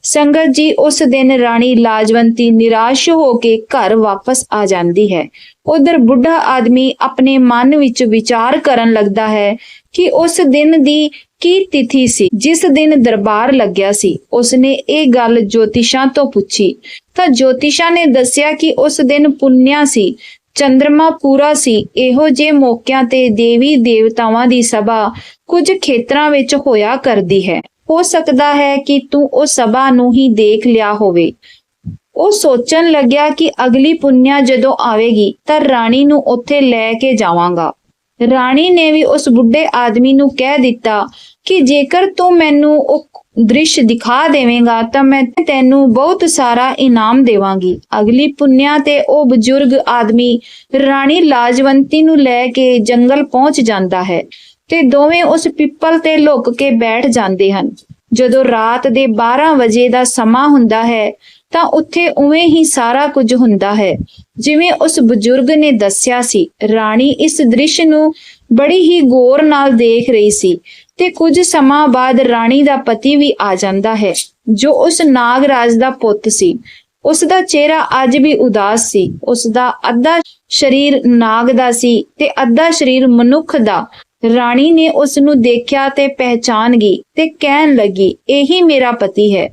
ਸੰਗਤ ਜੀ, ਉਸ ਦਿਨ ਰਾਣੀ ਲਾਜਵੰਤੀ ਨਿਰਾਸ਼ ਹੋ ਕੇ ਘਰ ਵਾਪਸ ਆ ਜਾਂਦੀ ਹੈ। ਉਧਰ ਬੁੱਢਾ ਆਦਮੀ ਆਪਣੇ ਮਨ ਵਿੱਚ ਵਿਚਾਰ ਕਰਨ ਲੱਗਦਾ ਹੈ ਕਿ ਉਸ ਦਿਨ ਦੀ ਕੀ ਤਿਥੀ ਸੀ, ਜਿਸ ਦਿਨ ਦਰਬਾਰ ਲੱਗਿਆ ਸੀ। ਉਸਨੇ ਇਹ ਗੱਲ ਜੋਤਿਸ਼ਾਂ ਤੋਂ ਪੁੱਛੀ। ਤਾਂ ਜੋਤਿਸ਼ਾਂ ਨੇ ਦੱਸਿਆ ਕਿ ਉਸ ਦਿਨ ਪੁੰਨਿਆ ਸੀ ਚੰ드ਰਮਾ ਪੂਰਾ ਸੀ। ਇਹੋ ਜਿਹੇ ਮੌਕਿਆਂ ਤੇ ਦੇਵੀ ਦੇਵਤਾਵਾਂ ਦੀ ਸਭਾ ਕੁਝ ਖੇਤਰਾਂ ਵਿੱਚ ਹੋਇਆ ਕਰਦੀ ਹੈ। ਹੋ ਸਕਦਾ ਹੈ ਕਿ ਤੂੰ ਉਹ ਸਭਾ ਨੂੰ ਹੀ ਦੇਖ ਲਿਆ ਹੋਵੇ। ਉਹ ਸੋਚਣ ਲੱਗਿਆ ਕਿ ਅਗਲੀ ਪੁੰਨਿਆ ਜਦੋਂ ਆਵੇਗੀ ਤਾਂ ਰਾਣੀ ਨੂੰ ਉੱਥੇ ਲੈ ਕੇ ਜਾਵਾਂਗਾ। ਰਾਣੀ ਨੇ ਵੀ ਉਸ ਬੁੱਢੇ ਆਦਮੀ ਨੂੰ ਕਹਿ ਦਿੱਤਾ ਕਿ ਜੇਕਰ ਤੂੰ ਮੈਨੂੰ ਉਹ ਦ੍ਰਿਸ਼ ਦਿਖਾ ਦੇਵੇਂਗਾ ਤਾਂ ਮੈਂ ਤੈਨੂੰ ਬਹੁਤ ਸਾਰਾ ਇਨਾਮ ਦੇਵਾਂਗੀ। ਅਗਲੀ ਪੁੰਨਿਆ ਤੇ ਉਹ ਬਜ਼ੁਰਗ ਆਦਮੀ ਰਾਣੀ ਲਾਜਵੰਤੀ ਨੂੰ ਲੈ ਕੇ ਜੰਗਲ ਪਹੁੰਚ ਜਾਂਦਾ ਹੈ। ਤੇ ਦੋਵੇਂ ਉਸ ਪਿੱਪਲ ਤੇ ਲੁੱਕ ਕੇ ਬੈਠ ਜਾਂਦੇ ਹਨ। ਜਦੋਂ ਰਾਤ ਦੇ 12 ਵਜੇ ਦਾ ਸਮਾਂ ਹੁੰਦਾ ਹੈ, ਤਾਂ ਉੱਥੇ ਉਵੇਂ ਹੀ ਸਾਰਾ ਕੁਝ ਹੁੰਦਾ ਹੈ। ਜਿਵੇਂ ਉਸ ਬਜ਼ੁਰਗ ਨੇ ਦੱਸਿਆ ਸੀ, ਰਾਣੀ ਇਸ ਦ੍ਰਿਸ਼ ਨੂੰ ਬੜੀ ਹੀ ਗੌਰ ਨਾਲ ਦੇਖ ਰਹੀ ਸੀ ਤੇ ਕੁਝ ਸਮਾਂ ਬਾਅਦ ਰਾਣੀ ਦਾ ਪਤੀ ਵੀ ਆ ਜਾਂਦਾ ਹੈ, ਜੋ ਉਸ ਨਾਗਰਾਜ ਦਾ ਪੁੱਤ ਸੀ। ਉਸ ਦਾ ਚਿਹਰਾ ਅੱਜ ਵੀ ਉਦਾਸ ਸੀ। ਉਸ ਦਾ ਅੱਧਾ ਸਰੀਰ ਨਾਗ ਦਾ ਸੀ ਤੇ ਅੱਧਾ ਸਰੀਰ ਮਨੁੱਖ ਦਾ। ਰਾਣੀ ਨੇ ਉਸ ਨੂੰ ਦੇਖਿਆ ਤੇ ਪਹਿਚਾਨ ਗਈ ਤੇ ਕਹਿਣ ਲੱਗੀ, ਇਹੀ ਮੇਰਾ ਪਤੀ ਹੈ।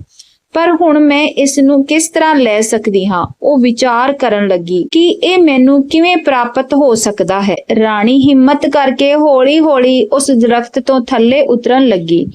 ਪਰ ਹੁਣ ਮੈਂ ਇਸ ਨੂੰ ਕਿਸ ਤਰ੍ਹਾਂ ਲੈ ਸਕਦੀ ਹਾਂ? ਉਹ ਵਿਚਾਰ ਕਰਨ ਲੱਗੀ, ਕਿ ਇਹ ਮੈਨੂੰ ਕਿਵੇਂ ਪ੍ਰਾਪਤ ਹੋ ਸਕਦਾ ਹੈ? ਰਾਣੀ ਹਿੰਮਤ ਕਰਕੇ ਹੌਲੀ-ਹੌਲੀ ਉਸ ਦਰਖਤ ਤੋਂ ਥੱਲੇ ਉਤਰਨ ਲੱਗੀ।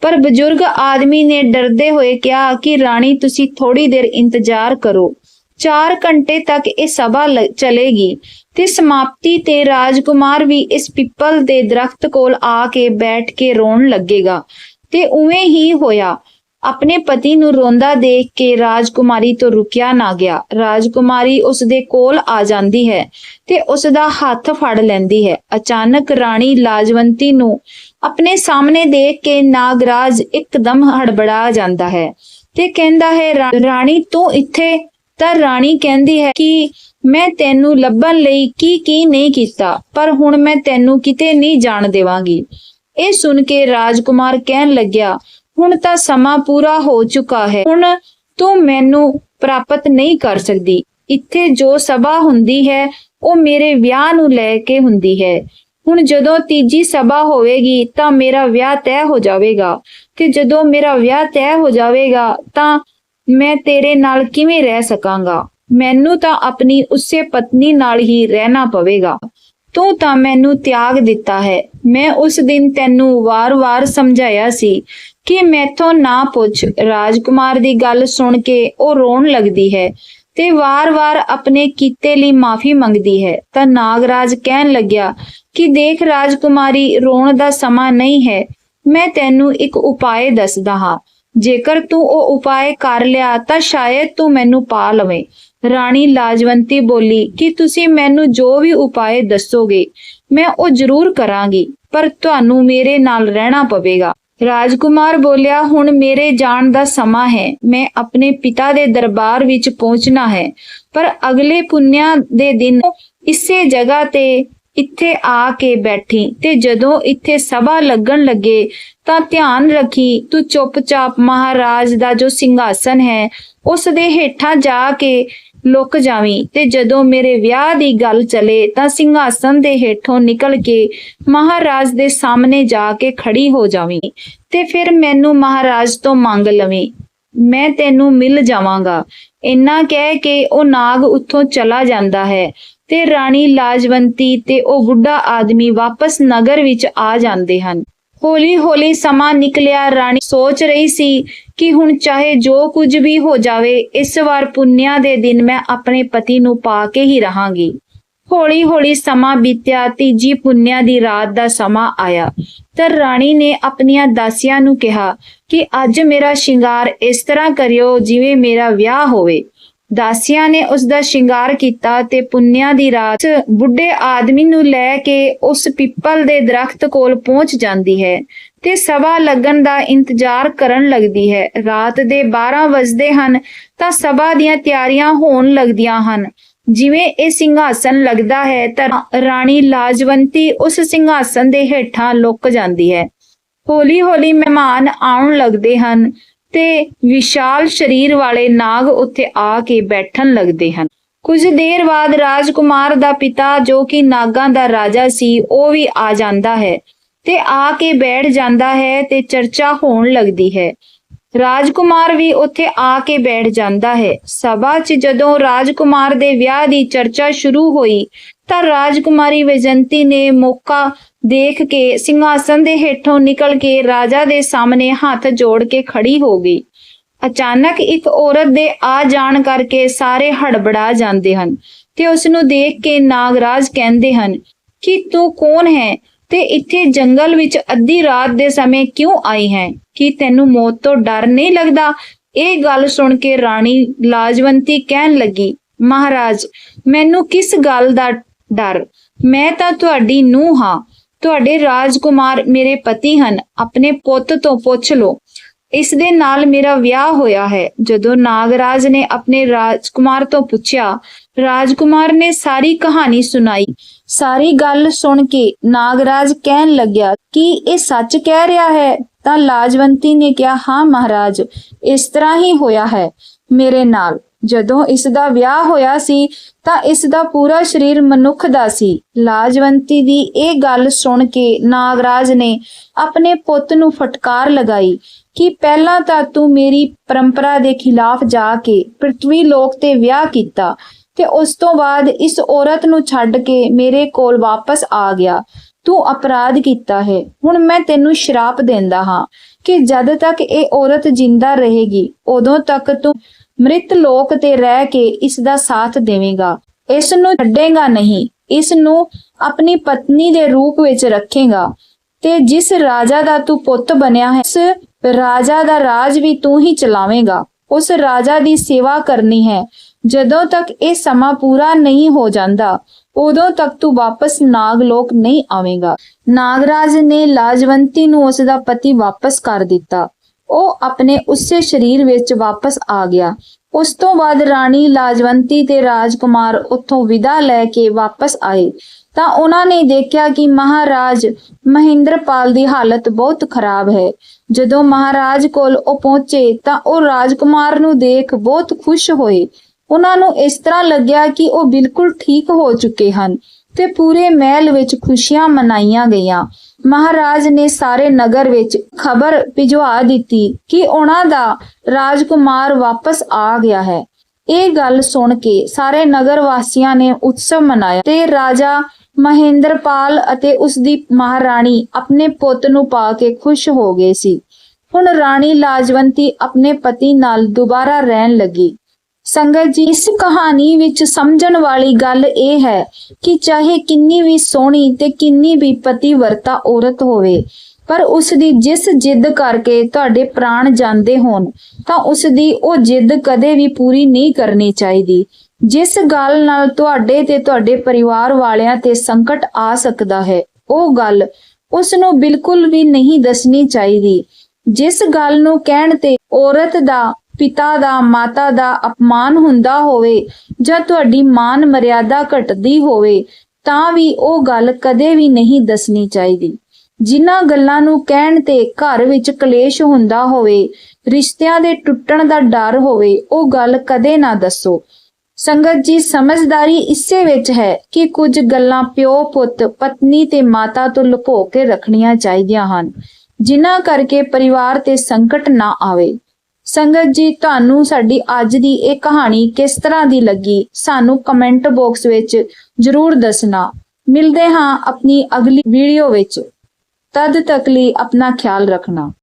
ਪਰ ਬਜ਼ੁਰਗ ਆਦਮੀ ਨੇ ਡਰਦੇ ਹੋਏ ਕਿਹਾ ਕਿ, ਰਾਣੀ, ਤੁਸੀਂ ਥੋੜੀ ਦੇਰ ਇੰਤਜ਼ਾਰ ਕਰੋ। 4 ਘੰਟੇ ਤੱਕ ਇਹ ਸਭਾ ਲ- ਚਲੇਗੀ ਤੇ ਸਮਾਪਤੀ ਤੇ ਰਾਜਕੁਮਾਰ ਵੀ ਇਸ ਪਿੱਪਲ ਦੇ ਦਰਖਤ ਕੋਲ ਆ ਕੇ ਬੈਠ ਕੇ ਰੋਣ ਲੱਗੇਗਾ। ਤੇ ਉਵੇਂ ਹੀ ਹੋਇਆ। ਆਪਣੇ ਪਤੀ ਨੂੰ ਰੋਂਦਾ ਦੇਖ ਕੇ ਰਾਜਕੁਮਾਰੀ ਤੋਂ ਰੁਕਿਆ ਨਾ ਗਿਆ। ਰਾਜਕੁਮਾਰੀ ਉਸ ਦੇ ਕੋਲ ਆ ਜਾਂਦੀ ਹੈ ਤੇ ਉਸ ਦਾ ਹੱਥ ਫੜ ਲੈਂਦੀ ਹੈ। ਅਚਾਨਕ ਰਾਣੀ ਲਾਜਵੰਤੀ ਨੂੰ ਆਪਣੇ ਸਾਹਮਣੇ ਦੇਖ ਕੇ ਨਾਗਰਾਜ ਇੱਕਦਮ ਹੜਬੜਾ ਜਾਂਦਾ ਹੈ ਤੇ ਕਹਿੰਦਾ ਹੈ, "ਰਾ- ਰਾਣੀ, ਤੂੰ ਇੱਥੇ ਤਾਂ ਰਾਣੀ ਕਹਿੰਦੀ ਹੈ ਕਿ ਮੈਂ ਤੈਨੂੰ ਲੱਭਣ ਲਈ ਕੀ ਕੀ ਨਹੀਂ ਕੀਤਾ, ਪਰ ਹੁਣ ਮੈਂ ਤੈਨੂੰ ਕਿਤੇ ਨਹੀਂ ਜਾਣ ਦੇਵਾਂਗੀ। ਇਹ ਸੁਣ ਕੇ ਰਾਜਕੁਮਾਰ ਕਹਿਣ ਲੱਗਿਆ, ਹੁਣ ਤਾਂ ਸਮਾਂ ਪੂਰਾ ਹੋ ਚੁੱਕਾ ਹੈ। ਹੁਣ ਤੂੰ ਮੈਨੂੰ ਪ੍ਰਾਪਤ ਨਹੀਂ ਕਰ ਸਕਦੀ। ਇੱਥੇ ਜੋ ਸਭਾ ਹੁੰਦੀ ਹੈ, ਉਹ ਮੇਰੇ ਵਿਆਹ ਨੂੰ ਲੈ ਕੇ ਹੁੰਦੀ ਹੈ। ਹੁਣ ਜਦੋਂ ਤੀਜੀ ਸਭਾ ਹੋਵੇਗੀ, ਤਾਂ ਮੇਰਾ ਵਿਆਹ ਤੈਅ ਹੋ ਜਾਵੇਗਾ। ਤੇ ਜਦੋਂ ਮੇਰਾ ਵਿਆਹ ਤੈਅ ਹੋ ਜਾਵੇਗਾ, ਤਾਂ ਮੈਂ ਤੇਰੇ ਨਾਲ ਕਿਵੇਂ ਰਹਿ ਸਕਾਂਗਾ? ਮੈਨੂੰ ਤਾਂ ਆਪਣੀ ਉਸੇ ਪਤਨੀ ਨਾਲ ਹੀ ਰਹਿਣਾ ਪਵੇਗਾ। ਤੂੰ ਤਾਂ ਮੈਨੂੰ ਤਿਆਗ ਦਿੱਤਾ ਹੈ। ਮੈਂ ਉਸ ਦਿਨ ਤੈਨੂੰ ਵਾਰ-ਵਾਰ ਸਮਝਾਇਆ ਸੀ ਕਿ ਮੈਥੋਂ ਨਾ ਪੁੱਛ। ਰਾਜਕੁਮਾਰ ਦੀ ਗੱਲ ਸੁਣ ਕੇ ਉਹ ਰੋਣ ਲੱਗਦੀ ਹੈ ਤੇ ਵਾਰ-ਵਾਰ ਆਪਣੇ ਕੀਤੇ ਲਈ ਮਾਫੀ ਮੰਗਦੀ ਹੈ। ਤਾਂ ਨਾਗਰਾਜ ਕਹਿਣ ਲੱਗਿਆ ਕਿ ਦੇਖ ਰਾਜਕੁਮਾਰੀ, ਰੋਣ ਦਾ ਸਮਾਂ ਨਹੀਂ ਹੈ। ਮੈਂ ਤੈਨੂੰ ਇੱਕ ਉਪਾਏ ਦੱਸਦਾ ਹਾਂ। ਜੇਕਰ ਤੂੰ ਉਹ ਉਪਾਏ ਕਰ ਲਿਆ ਤਾਂ ਸ਼ਾਇਦ ਤੂੰ ਮੈਨੂੰ ਪਾ ਲਵੇਂ। ਰਾਣੀ ਲਾਜਵੰਤੀ ਬੋਲੀ, ਕਿ ਤੁਸੀਂ ਮੈਨੂੰ ਜੋ ਵੀ ਉਪਾਏ ਦੱਸੋਗੇ, ਮੈਂ ਉਹ ਜ਼ਰੂਰ ਕਰਾਂਗੀ, ਪਰ ਤੁਹਾਨੂੰ ਮੇਰੇ ਨਾਲ ਰਹਿਣਾ ਪਵੇਗਾ। ਰਾਜਕੁਮਾਰ ਬੋਲਿਆ, ਹੁਣ ਮੇਰੇ ਜਾਣ ਦਾ ਸਮਾਂ ਹੈ। ਮੈਂ ਆਪਣੇ ਪਿਤਾ ਦੇ ਦਰਬਾਰ ਵਿੱਚ ਪਹੁੰਚਣਾ ਹੈ, ਪਰ ਅਗਲੇ ਪੁੰਨਿਆ ਦੇ ਦਿਨ ਇਸੇ ਜਗ੍ਹਾ ਤੇ ਇੱਥੇ ਆ ਕੇ ਬੈਠੀ ਤੇ ਜਦੋਂ ਇੱਥੇ ਸਭਾ ਲੱਗਣ ਲੱਗੇ ਤਾਂ ਧਿਆਨ ਰੱਖੀ, ਤੂੰ ਚੁੱਪਚਾਪ ਮਹਾਰਾਜ ਦਾ ਜੋ ਸਿੰਘਾਸਨ ਹੈ, ਉਸ ਦੇ ਹੇਠਾਂ ਜਾ ਕੇ ਲੁਕ ਜਾਵੀਂ ਤੇ ਜਦੋਂ ਮੇਰੇ ਵਿਆਹ ਦੀ ਗੱਲ ਚਲੇ ਤਾਂ ਸਿੰਘਾਸਨ ਦੇ ਹੇਠੋਂ ਨਿਕਲ ਕੇ ਮਹਾਰਾਜ ਦੇ ਸਾਹਮਣੇ ਜਾ ਕੇ ਖੜੀ ਹੋ ਜਾਵੀਂ ਤੇ ਫਿਰ ਮੈਨੂੰ ਮਹਾਰਾਜ ਤੋਂ ਮੰਗ ਲਵੀਂ, ਮੈਂ ਤੈਨੂੰ ਮਿਲ ਜਾਵਾਂਗਾ। ਇੰਨਾ ਕਹਿ ਕੇ ਉਹ ਨਾਗ ਉੱਥੋਂ ਚਲਾ ਜਾਂਦਾ ਹੈ। ਤੇ ਰਾਣੀ ਲਾਜਵੰਤੀ ਤੇ ਉਹ ਬੁੱਢਾ ਆਦਮੀ ਵਾਪਸ ਨਗਰ ਵਿੱਚ ਆ ਜਾਂਦੇ ਹਨ। ਹੌਲੀ ਹੌਲੀ ਸਮਾਂ ਨਿਕਲਿਆ, ਰਾਣੀ ਸੋਚ ਰਹੀ ਸੀ ਕਿ ਹੁਣ ਚਾਹੇ ਜੋ ਕੁਝ ਵੀ ਹੋ ਜਾਵੇ, ਇਸ ਵਾਰ ਪੁੰਨਿਆ ਦੇ ਦਿਨ ਮੈਂ ਆਪਣੇ ਪਤੀ ਨੂੰ ਪਾ ਕੇ ਹੀ ਰਹਾਂਗੀ। ਹੌਲੀ ਹੌਲੀ ਸਮਾਂ ਬੀਤਿਆ, ਤੀਜੀ ਪੁੰਨਿਆ ਦੀ ਰਾਤ ਦਾ ਸਮਾਂ ਆਇਆ। ਤਾਂ ਰਾਣੀ ਨੇ ਆਪਣੀਆਂ ਦਾਸੀਆਂ ਨੂੰ ਕਿਹਾ ਕਿ ਅੱਜ ਮੇਰਾ ਸ਼ਿੰਗਾਰ ਇਸ ਤਰ੍ਹਾਂ ਕਰਿਓ ਜਿਵੇਂ ਮੇਰਾ ਵਿਆਹ ਹੋਵੇ। ਦਾਸੀਆਂ ਨੇ ਉਸ ਦਾ ਸ਼ਿੰਗਾਰ ਕੀਤਾ ਤੇ ਪੁੰਨਿਆ ਦੀ ਰਾਤ ਬੁੱਢੇ ਆਦਮੀ ਨੂੰ ਲੈ ਕੇ ਉਸ ਪਿੱਪਲ ਦੇ ਦਰਖਤ ਕੋਲ ਪਹੁੰਚ ਜਾਂਦੀ ਹੈ ਤੇ ਸਭਾ ਲੱਗਣ ਦਾ ਇੰਤਜ਼ਾਰ ਕਰਨ ਲੱਗਦੀ ਹੈ। ਰਾਤ ਦੇ 12 ਵਜਦੇ ਹਨ ਤਾਂ ਸਭਾ ਦੀਆਂ ਤਿਆਰੀਆਂ ਹੋਣ ਲੱਗਦੀਆਂ ਹਨ। ਜਿਵੇਂ ਇਹ ਸਿੰਘਾਸਨ ਲੱਗਦਾ ਹੈ ਤਾਂ ਰਾਣੀ ਲਾਜਵੰਤੀ ਉਸ ਸਿੰਘਾਸਨ ਦੇ ਹੇਠਾਂ ਲੁਕ ਜਾਂਦੀ ਹੈ। ਹੌਲੀ ਹੌਲੀ ਮਹਿਮਾਨ ਆਉਣ ਲੱਗਦੇ ਹਨ। ਤੇ ਵਿਸ਼ਾਲ ਸਰੀਰ ਵਾਲੇ ਨਾਗ ਉੱਥੇ ਆ ਕੇ ਬੈਠਣ ਲੱਗਦੇ ਹਨ। ਕੁਝ ਦੇਰ ਬਾਅਦ ਰਾਜਕੁਮਾਰ ਦਾ ਪਿਤਾ, ਜੋ ਕਿ ਨਾਗਾਂ ਦਾ ਰਾਜਾ ਸੀ, ਉਹ ਵੀ ਆ ਜਾਂਦਾ ਹੈ ਤੇ ਆ ਕੇ ਬੈਠ ਜਾਂਦਾ ਹੈ ਤੇ ਚਰਚਾ ਹੋਣ ਲੱਗਦੀ ਹੈ। ਰਾਜਕੁਮਾਰ ਵੀ ਉੱਥੇ ਆ ਕੇ ਬੈਠ ਜਾਂਦਾ ਹੈ। ਸਭਾ 'ਚ ਜਦੋਂ ਰਾਜਕੁਮਾਰ ਦੇ ਵਿਆਹ ਦੀ ਚਰਚਾ ਸ਼ੁਰੂ ਹੋਈ ਤਾਂ ਰਾਜਕੁਮਾਰੀ ਵਿਜੰਤੀ ਨੇ ਮੌਕਾ ਦੇਖ ਕੇ ਸਿੰਘਾਸਨ ਦੇ ਹੇਠੋਂ ਨਿਕਲ ਕੇ ਰਾਜਾ ਦੇ ਸਾਹਮਣੇ ਹੱਥ ਜੋੜ ਕੇ ਖੜੀ ਹੋ ਗਈ। ਅਚਾਨਕ ਇੱਕ ਔਰਤ ਦੇ ਆ ਜਾਣ ਕਰਕੇ ਸਾਰੇ ਹੜਬੜਾ ਜਾਂਦੇ ਹਨ ਤੇ ਉਸ ਨੂੰ ਦੇਖ ਕੇ ਨਾਗਰਾਜ ਕਹਿੰਦੇ ਹਨ, ਕਿ ਤੂੰ ਕੌਣ ਹੈ ਤੇ ਇੱਥੇ ਜੰਗਲ ਵਿੱਚ ਅੱਧੀ ਰਾਤ ਦੇ ਸਮੇਂ ਕਿਉਂ ਆਈ ਹੈ? ਕਿ ਤੈਨੂੰ ਮੌਤ ਤੋਂ ਡਰ ਨਹੀਂ ਲੱਗਦਾ? ਇਹ ਗੱਲ ਸੁਣ ਕੇ ਰਾਣੀ ਲਾਜਵੰਤੀ ਕਹਿਣ ਲੱਗੀ, ਮਹਾਰਾਜ, ਮੈਨੂੰ ਕਿਸ ਗੱਲ ਦਾ ਡਰ। ਮੈਂ ਤਾਂ ਤੁਹਾਡੀ ਨੂੰ ਹਾਂ। ਤੁਹਾਡੇ ਰਾਜਕੁਮਾਰ ਮੇਰੇ ਪਤੀ ਹਨ। ਆਪਣੇ ਪੁੱਤ ਤੋਂ ਪੁੱਛ ਲਓ। ਇਸ ਦੇ ਨਾਲ ਮੇਰਾ ਵਿਆਹ ਹੋਇਆ ਹੈ। ਜਦੋਂ ਨਾਗਰਾਜ ਨੇ ਆਪਣੇ ਰਾਜਕੁਮਾਰ ਤੋਂ ਪੁੱਛਿਆ, ਰਾਜਕੁਮਾਰ ਨੇ ਸਾਰੀ ਕਹਾਣੀ ਸੁਣਾਈ। ਸਾਰੀ ਗੱਲ ਸੁਣ ਕੇ ਨਾਗਰਾਜ ਕਹਿਣ ਲੱਗਿਆ, ਕਿ ਇਹ ਸੱਚ ਕਹਿ ਰਿਹਾ ਹੈ? ਤਾਂ ਲਾਜਵੰਤੀ ਨੇ ਕਿਹਾ, ਹਾਂ ਮਹਾਰਾਜ, ਇਸ ਤਰ੍ਹਾਂ ਹੀ ਹੋਇਆ ਹੈ ਮੇਰੇ ਨਾਲ। ਜਦੋਂ ਇਸ ਦਾ ਵਿਆਹ ਹੋਇਆ ਸੀ, ਤਾਂ ਇਸ ਦਾ ਪੂਰਾ ਸਰੀਰ ਮਨੁੱਖ ਦਾ ਸੀ। ਲਾਜਵੰਤੀ ਦੀ ਇਹ ਗੱਲ ਸੁਣ ਕੇ ਨਾਗਰਾਜ ਨੇ ਆਪਣੇ ਪੁੱਤ ਨੂੰ ਫਟਕਾਰ ਲਗਾਈ ਕਿ ਪਹਿਲਾਂ ਤਾਂ ਤੂੰ ਮੇਰੀ ਪਰੰਪਰਾ ਦੇ ਖਿਲਾਫ ਜਾ ਕੇ ਪ੍ਰithvi ਲੋਕ ਤੇ ਵਿਆਹ ਕੀਤਾ ਤੇ ਉਸ ਤੋਂ ਬਾਅਦ ਇਸ ਔਰਤ ਨੂੰ ਛੱਡ ਕੇ ਮੇਰੇ ਕੋਲ ਵਾਪਸ ਆ ਗਿਆ। ਤੂੰ ਅਪਰਾਧ ਕੀਤਾ ਹੈ। ਹੁਣ ਮੈਂ ਤੈਨੂੰ ਸ਼ਰਾਪ ਦਿੰਦਾ ਹਾਂ ਕਿ ਜਦ ਤੱਕ ਇਹ ਔਰਤ ਜਿੰਦਾ ਰਹੇਗੀ, ਉਦੋਂ ਤੱਕ ਤੂੰ ਮ੍ਰਿਤ ਲੋਕ ਤੇ ਰਹਿ ਕੇ ਇਸ ਦਾ ਸਾਥ ਦੇਵੇਂਗਾ। ਇਸ ਨੂੰ ਛੱਡੇਗਾ ਨਹੀਂ। ਇਸ ਨੂੰ ਆਪਣੀ ਪਤਨੀ ਦੇ ਰੂਪ ਵਿੱਚ ਰੱਖੇਗਾ। ਤੇ ਜਿਸ ਰਾਜਾ ਦਾ ਤੂੰ ਪੁੱਤ ਬਣਿਆ ਹੈ, ਉਸ ਰਾਜਾ ਦਾ ਰਾਜ ਵੀ ਤੂੰ ਹੀ ਚਲਾਵੇਂਗਾ। ਉਸ ਰਾਜਾ ਦੀ ਸੇਵਾ ਕਰਨੀ ਹੈ। ਜਦੋਂ ਤੱਕ ਇਹ ਸਮਾਂ ਪੂਰਾ ਨਹੀਂ ਹੋ ਜਾਂਦਾ, ਉਦੋਂ ਤੱਕ ਤੂੰ ਵਾਪਸ ਨਾਗ ਲੋਕ ਨਹੀਂ ਆਵੇਂਗਾ। ਨਾਗਰਾਜ ਨੇ ਲਾਜਵੰਤੀ ਨੂੰ ਉਸ ਦਾ ਪਤੀ ਵਾਪਸ ਕਰ ਦਿੱਤਾ। ਉਹ ਆਪਣੇ ਉਸੇ ਸਰੀਰ ਵਿੱਚ ਵਾਪਸ ਆ ਗਿਆ। ਉਸ ਤੋਂ ਬਾਅਦ ਰਾਣੀ ਲਾਜਵੰਤੀ ਤੇ ਰਾਜਕੁਮਾਰ ਉੱਥੋਂ ਵਿਦਾ ਲੈ ਕੇ ਵਾਪਸ ਆਏ। ਤਾਂ ਉਹਨਾਂ ਨੇ ਦੇਖਿਆ ਕਿ ਮਹਾਰਾਜ ਮਹਿੰਦਰਪਾਲ ਦੀ ਹਾਲਤ ਬਹੁਤ ਖਰਾਬ ਹੈ। ਜਦੋਂ ਮਹਾਰਾਜ ਕੋਲ ਉਹ ਪਹੁੰਚੇ ਤਾਂ ਉਹ ਰਾਜਕੁਮਾਰ ਨੂੰ ਦੇਖ ਬਹੁਤ ਖੁਸ਼ ਹੋਏ। ਉਹਨਾਂ ਨੂੰ ਇਸ ਤਰ੍ਹਾਂ ਲੱਗਿਆ ਕਿ ਉਹ ਬਿਲਕੁਲ ਠੀਕ ਹੋ ਚੁੱਕੇ ਹਨ। ਤੇ ਪੂਰੇ ਮਹਿਲ ਵਿੱਚ ਖੁਸ਼ੀਆਂ ਮਨਾਈਆਂ ਗਈਆਂ। ਮਹਾਰਾਜ ਨੇ ਸਾਰੇ ਨਗਰ ਵਿੱਚ ਖਬਰ ਭਿਜਵਾ ਦਿੱਤੀ ਕਿ ਉਹਨਾਂ ਦਾ ਰਾਜਕੁਮਾਰ ਵਾਪਸ ਆ ਗਿਆ ਹੈ। ਇਹ ਗੱਲ ਸੁਣ ਕੇ ਸਾਰੇ ਨਗਰ ਵਾਸੀਆਂ ਨੇ ਉਤਸਵ ਮਨਾਇਆ ਤੇ ਰਾਜਾ ਮਹੇਂਦਰਪਾਲ ਅਤੇ ਉਸ ਦੀ ਮਹਾਰਾਣੀ ਆਪਣੇ ਪੁੱਤ ਨੂੰ ਪਾ ਕੇ ਖੁਸ਼ ਹੋ ਗਏ ਸੀ। ਹੁਣ ਰਾਣੀ ਲਾਜਵੰਤੀ ਆਪਣੇ ਪਤੀ ਨਾਲ ਦੁਬਾਰਾ ਰਹਿਣ ਲੱਗੀ। ਸੰਗਤ ਜੀ, ਇਸ ਕਹਾਣੀ ਵਿੱਚ ਸਮਝਣ ਵਾਲੀ ਗੱਲ ਇਹ ਹੈ ਕਿ ਚਾਹੇ ਕਿੰਨੀ ਵੀ ਸੋਹਣੀ ਤੇ ਕਿੰਨੀ ਵੀ ਪਤੀਵਰਤਾ ਔਰਤ ਹੋਵੇ, ਪਰ ਉਸ ਦੀ ਜਿਸ ਜਿੱਦ ਕਰਕੇ ਤੁਹਾਡੇ ਪ੍ਰਾਣ ਜਾਂਦੇ ਹੋਣ, ਤਾਂ ਉਸ ਦੀ ਉਹ ਜਿੱਦ ਕਦੇ ਵੀ ਪੂਰੀ ਨਹੀਂ ਕਰਨੀ ਚਾਹੀਦੀ, ਜਿਸ ਗੱਲ ਨਾਲ ਤੁਹਾਡੇ ਤੇ ਤੁਹਾਡੇ ਪਰਿਵਾਰ ਵਾਲਿਆਂ ਤੇ ਸੰਕਟ ਆ ਸਕਦਾ ਹੈ। ਉਹ ਗੱਲ ਉਸ ਨੂੰ ਬਿਲਕੁਲ ਵੀ ਨਹੀਂ ਦੱਸਣੀ ਚਾਹੀਦੀ, ਜਿਸ ਗੱਲ ਨੂੰ ਕਹਿਣ ਤੇ ਔਰਤ ਦਾ ਪਿਤਾ ਦਾ, ਮਾਤਾ ਦਾ ਅਪਮਾਨ ਹੁੰਦਾ ਹੋਵੇ ਜਾਂ ਤੁਹਾਡੀ ਮਾਨ ਮਰਿਆਦਾ ਘਟਦੀ ਹੋਵੇ, ਤਾਂ ਵੀ ਉਹ ਗੱਲ ਕਦੇ ਵੀ ਨਹੀਂ ਦੱਸਣੀ ਚਾਹੀਦੀ। ਜਿਨ੍ਹਾਂ ਗੱਲਾਂ ਨੂੰ ਕਹਿਣ ਤੇ ਘਰ ਵਿੱਚ ਕਲੇਸ਼ ਹੁੰਦਾ ਹੋਵੇ, ਰਿਸ਼ਤਿਆਂ ਦੇ ਟੁੱਟਣ ਦਾ ਡਰ ਹੋਵੇ, ਉਹ ਗੱਲ ਕਦੇ ਨਾ ਦੱਸੋ। ਸੰਗਤ ਜੀ, ਸਮਝਦਾਰੀ ਇਸੇ ਵਿੱਚ ਹੈ ਕਿ ਕੁਝ ਗੱਲਾਂ ਪਿਓ, ਪੁੱਤ, ਪਤਨੀ ਤੇ ਮਾਤਾ ਤੋਂ ਲੁਕੋ ਕੇ ਰੱਖਣੀਆਂ ਚਾਹੀਦੀਆਂ ਹਨ, ਜਿਨ੍ਹਾਂ ਕਰਕੇ ਪਰਿਵਾਰ ਤੇ ਸੰਕਟ ਨਾ ਆਵੇ। ਸੰਗਤ ਜੀ, ਤੁਹਾਨੂੰ ਸਾਡੀ ਅੱਜ ਦੀ ਇਹ ਕਹਾਣੀ ਕਿਸ ਤਰ੍ਹਾਂ ਦੀ ਲੱਗੀ, ਸਾਨੂੰ ਕਮੈਂਟ ਬਾਕਸ ਵਿੱਚ ਜਰੂਰ ਦੱਸਣਾ। ਮਿਲਦੇ ਹਾਂ ਆਪਣੀ ਅਗਲੀ ਵੀਡੀਓ ਵਿੱਚ। ਤਦ ਤੱਕ ਲਈ ਆਪਣਾ ਖਿਆਲ ਰੱਖਣਾ।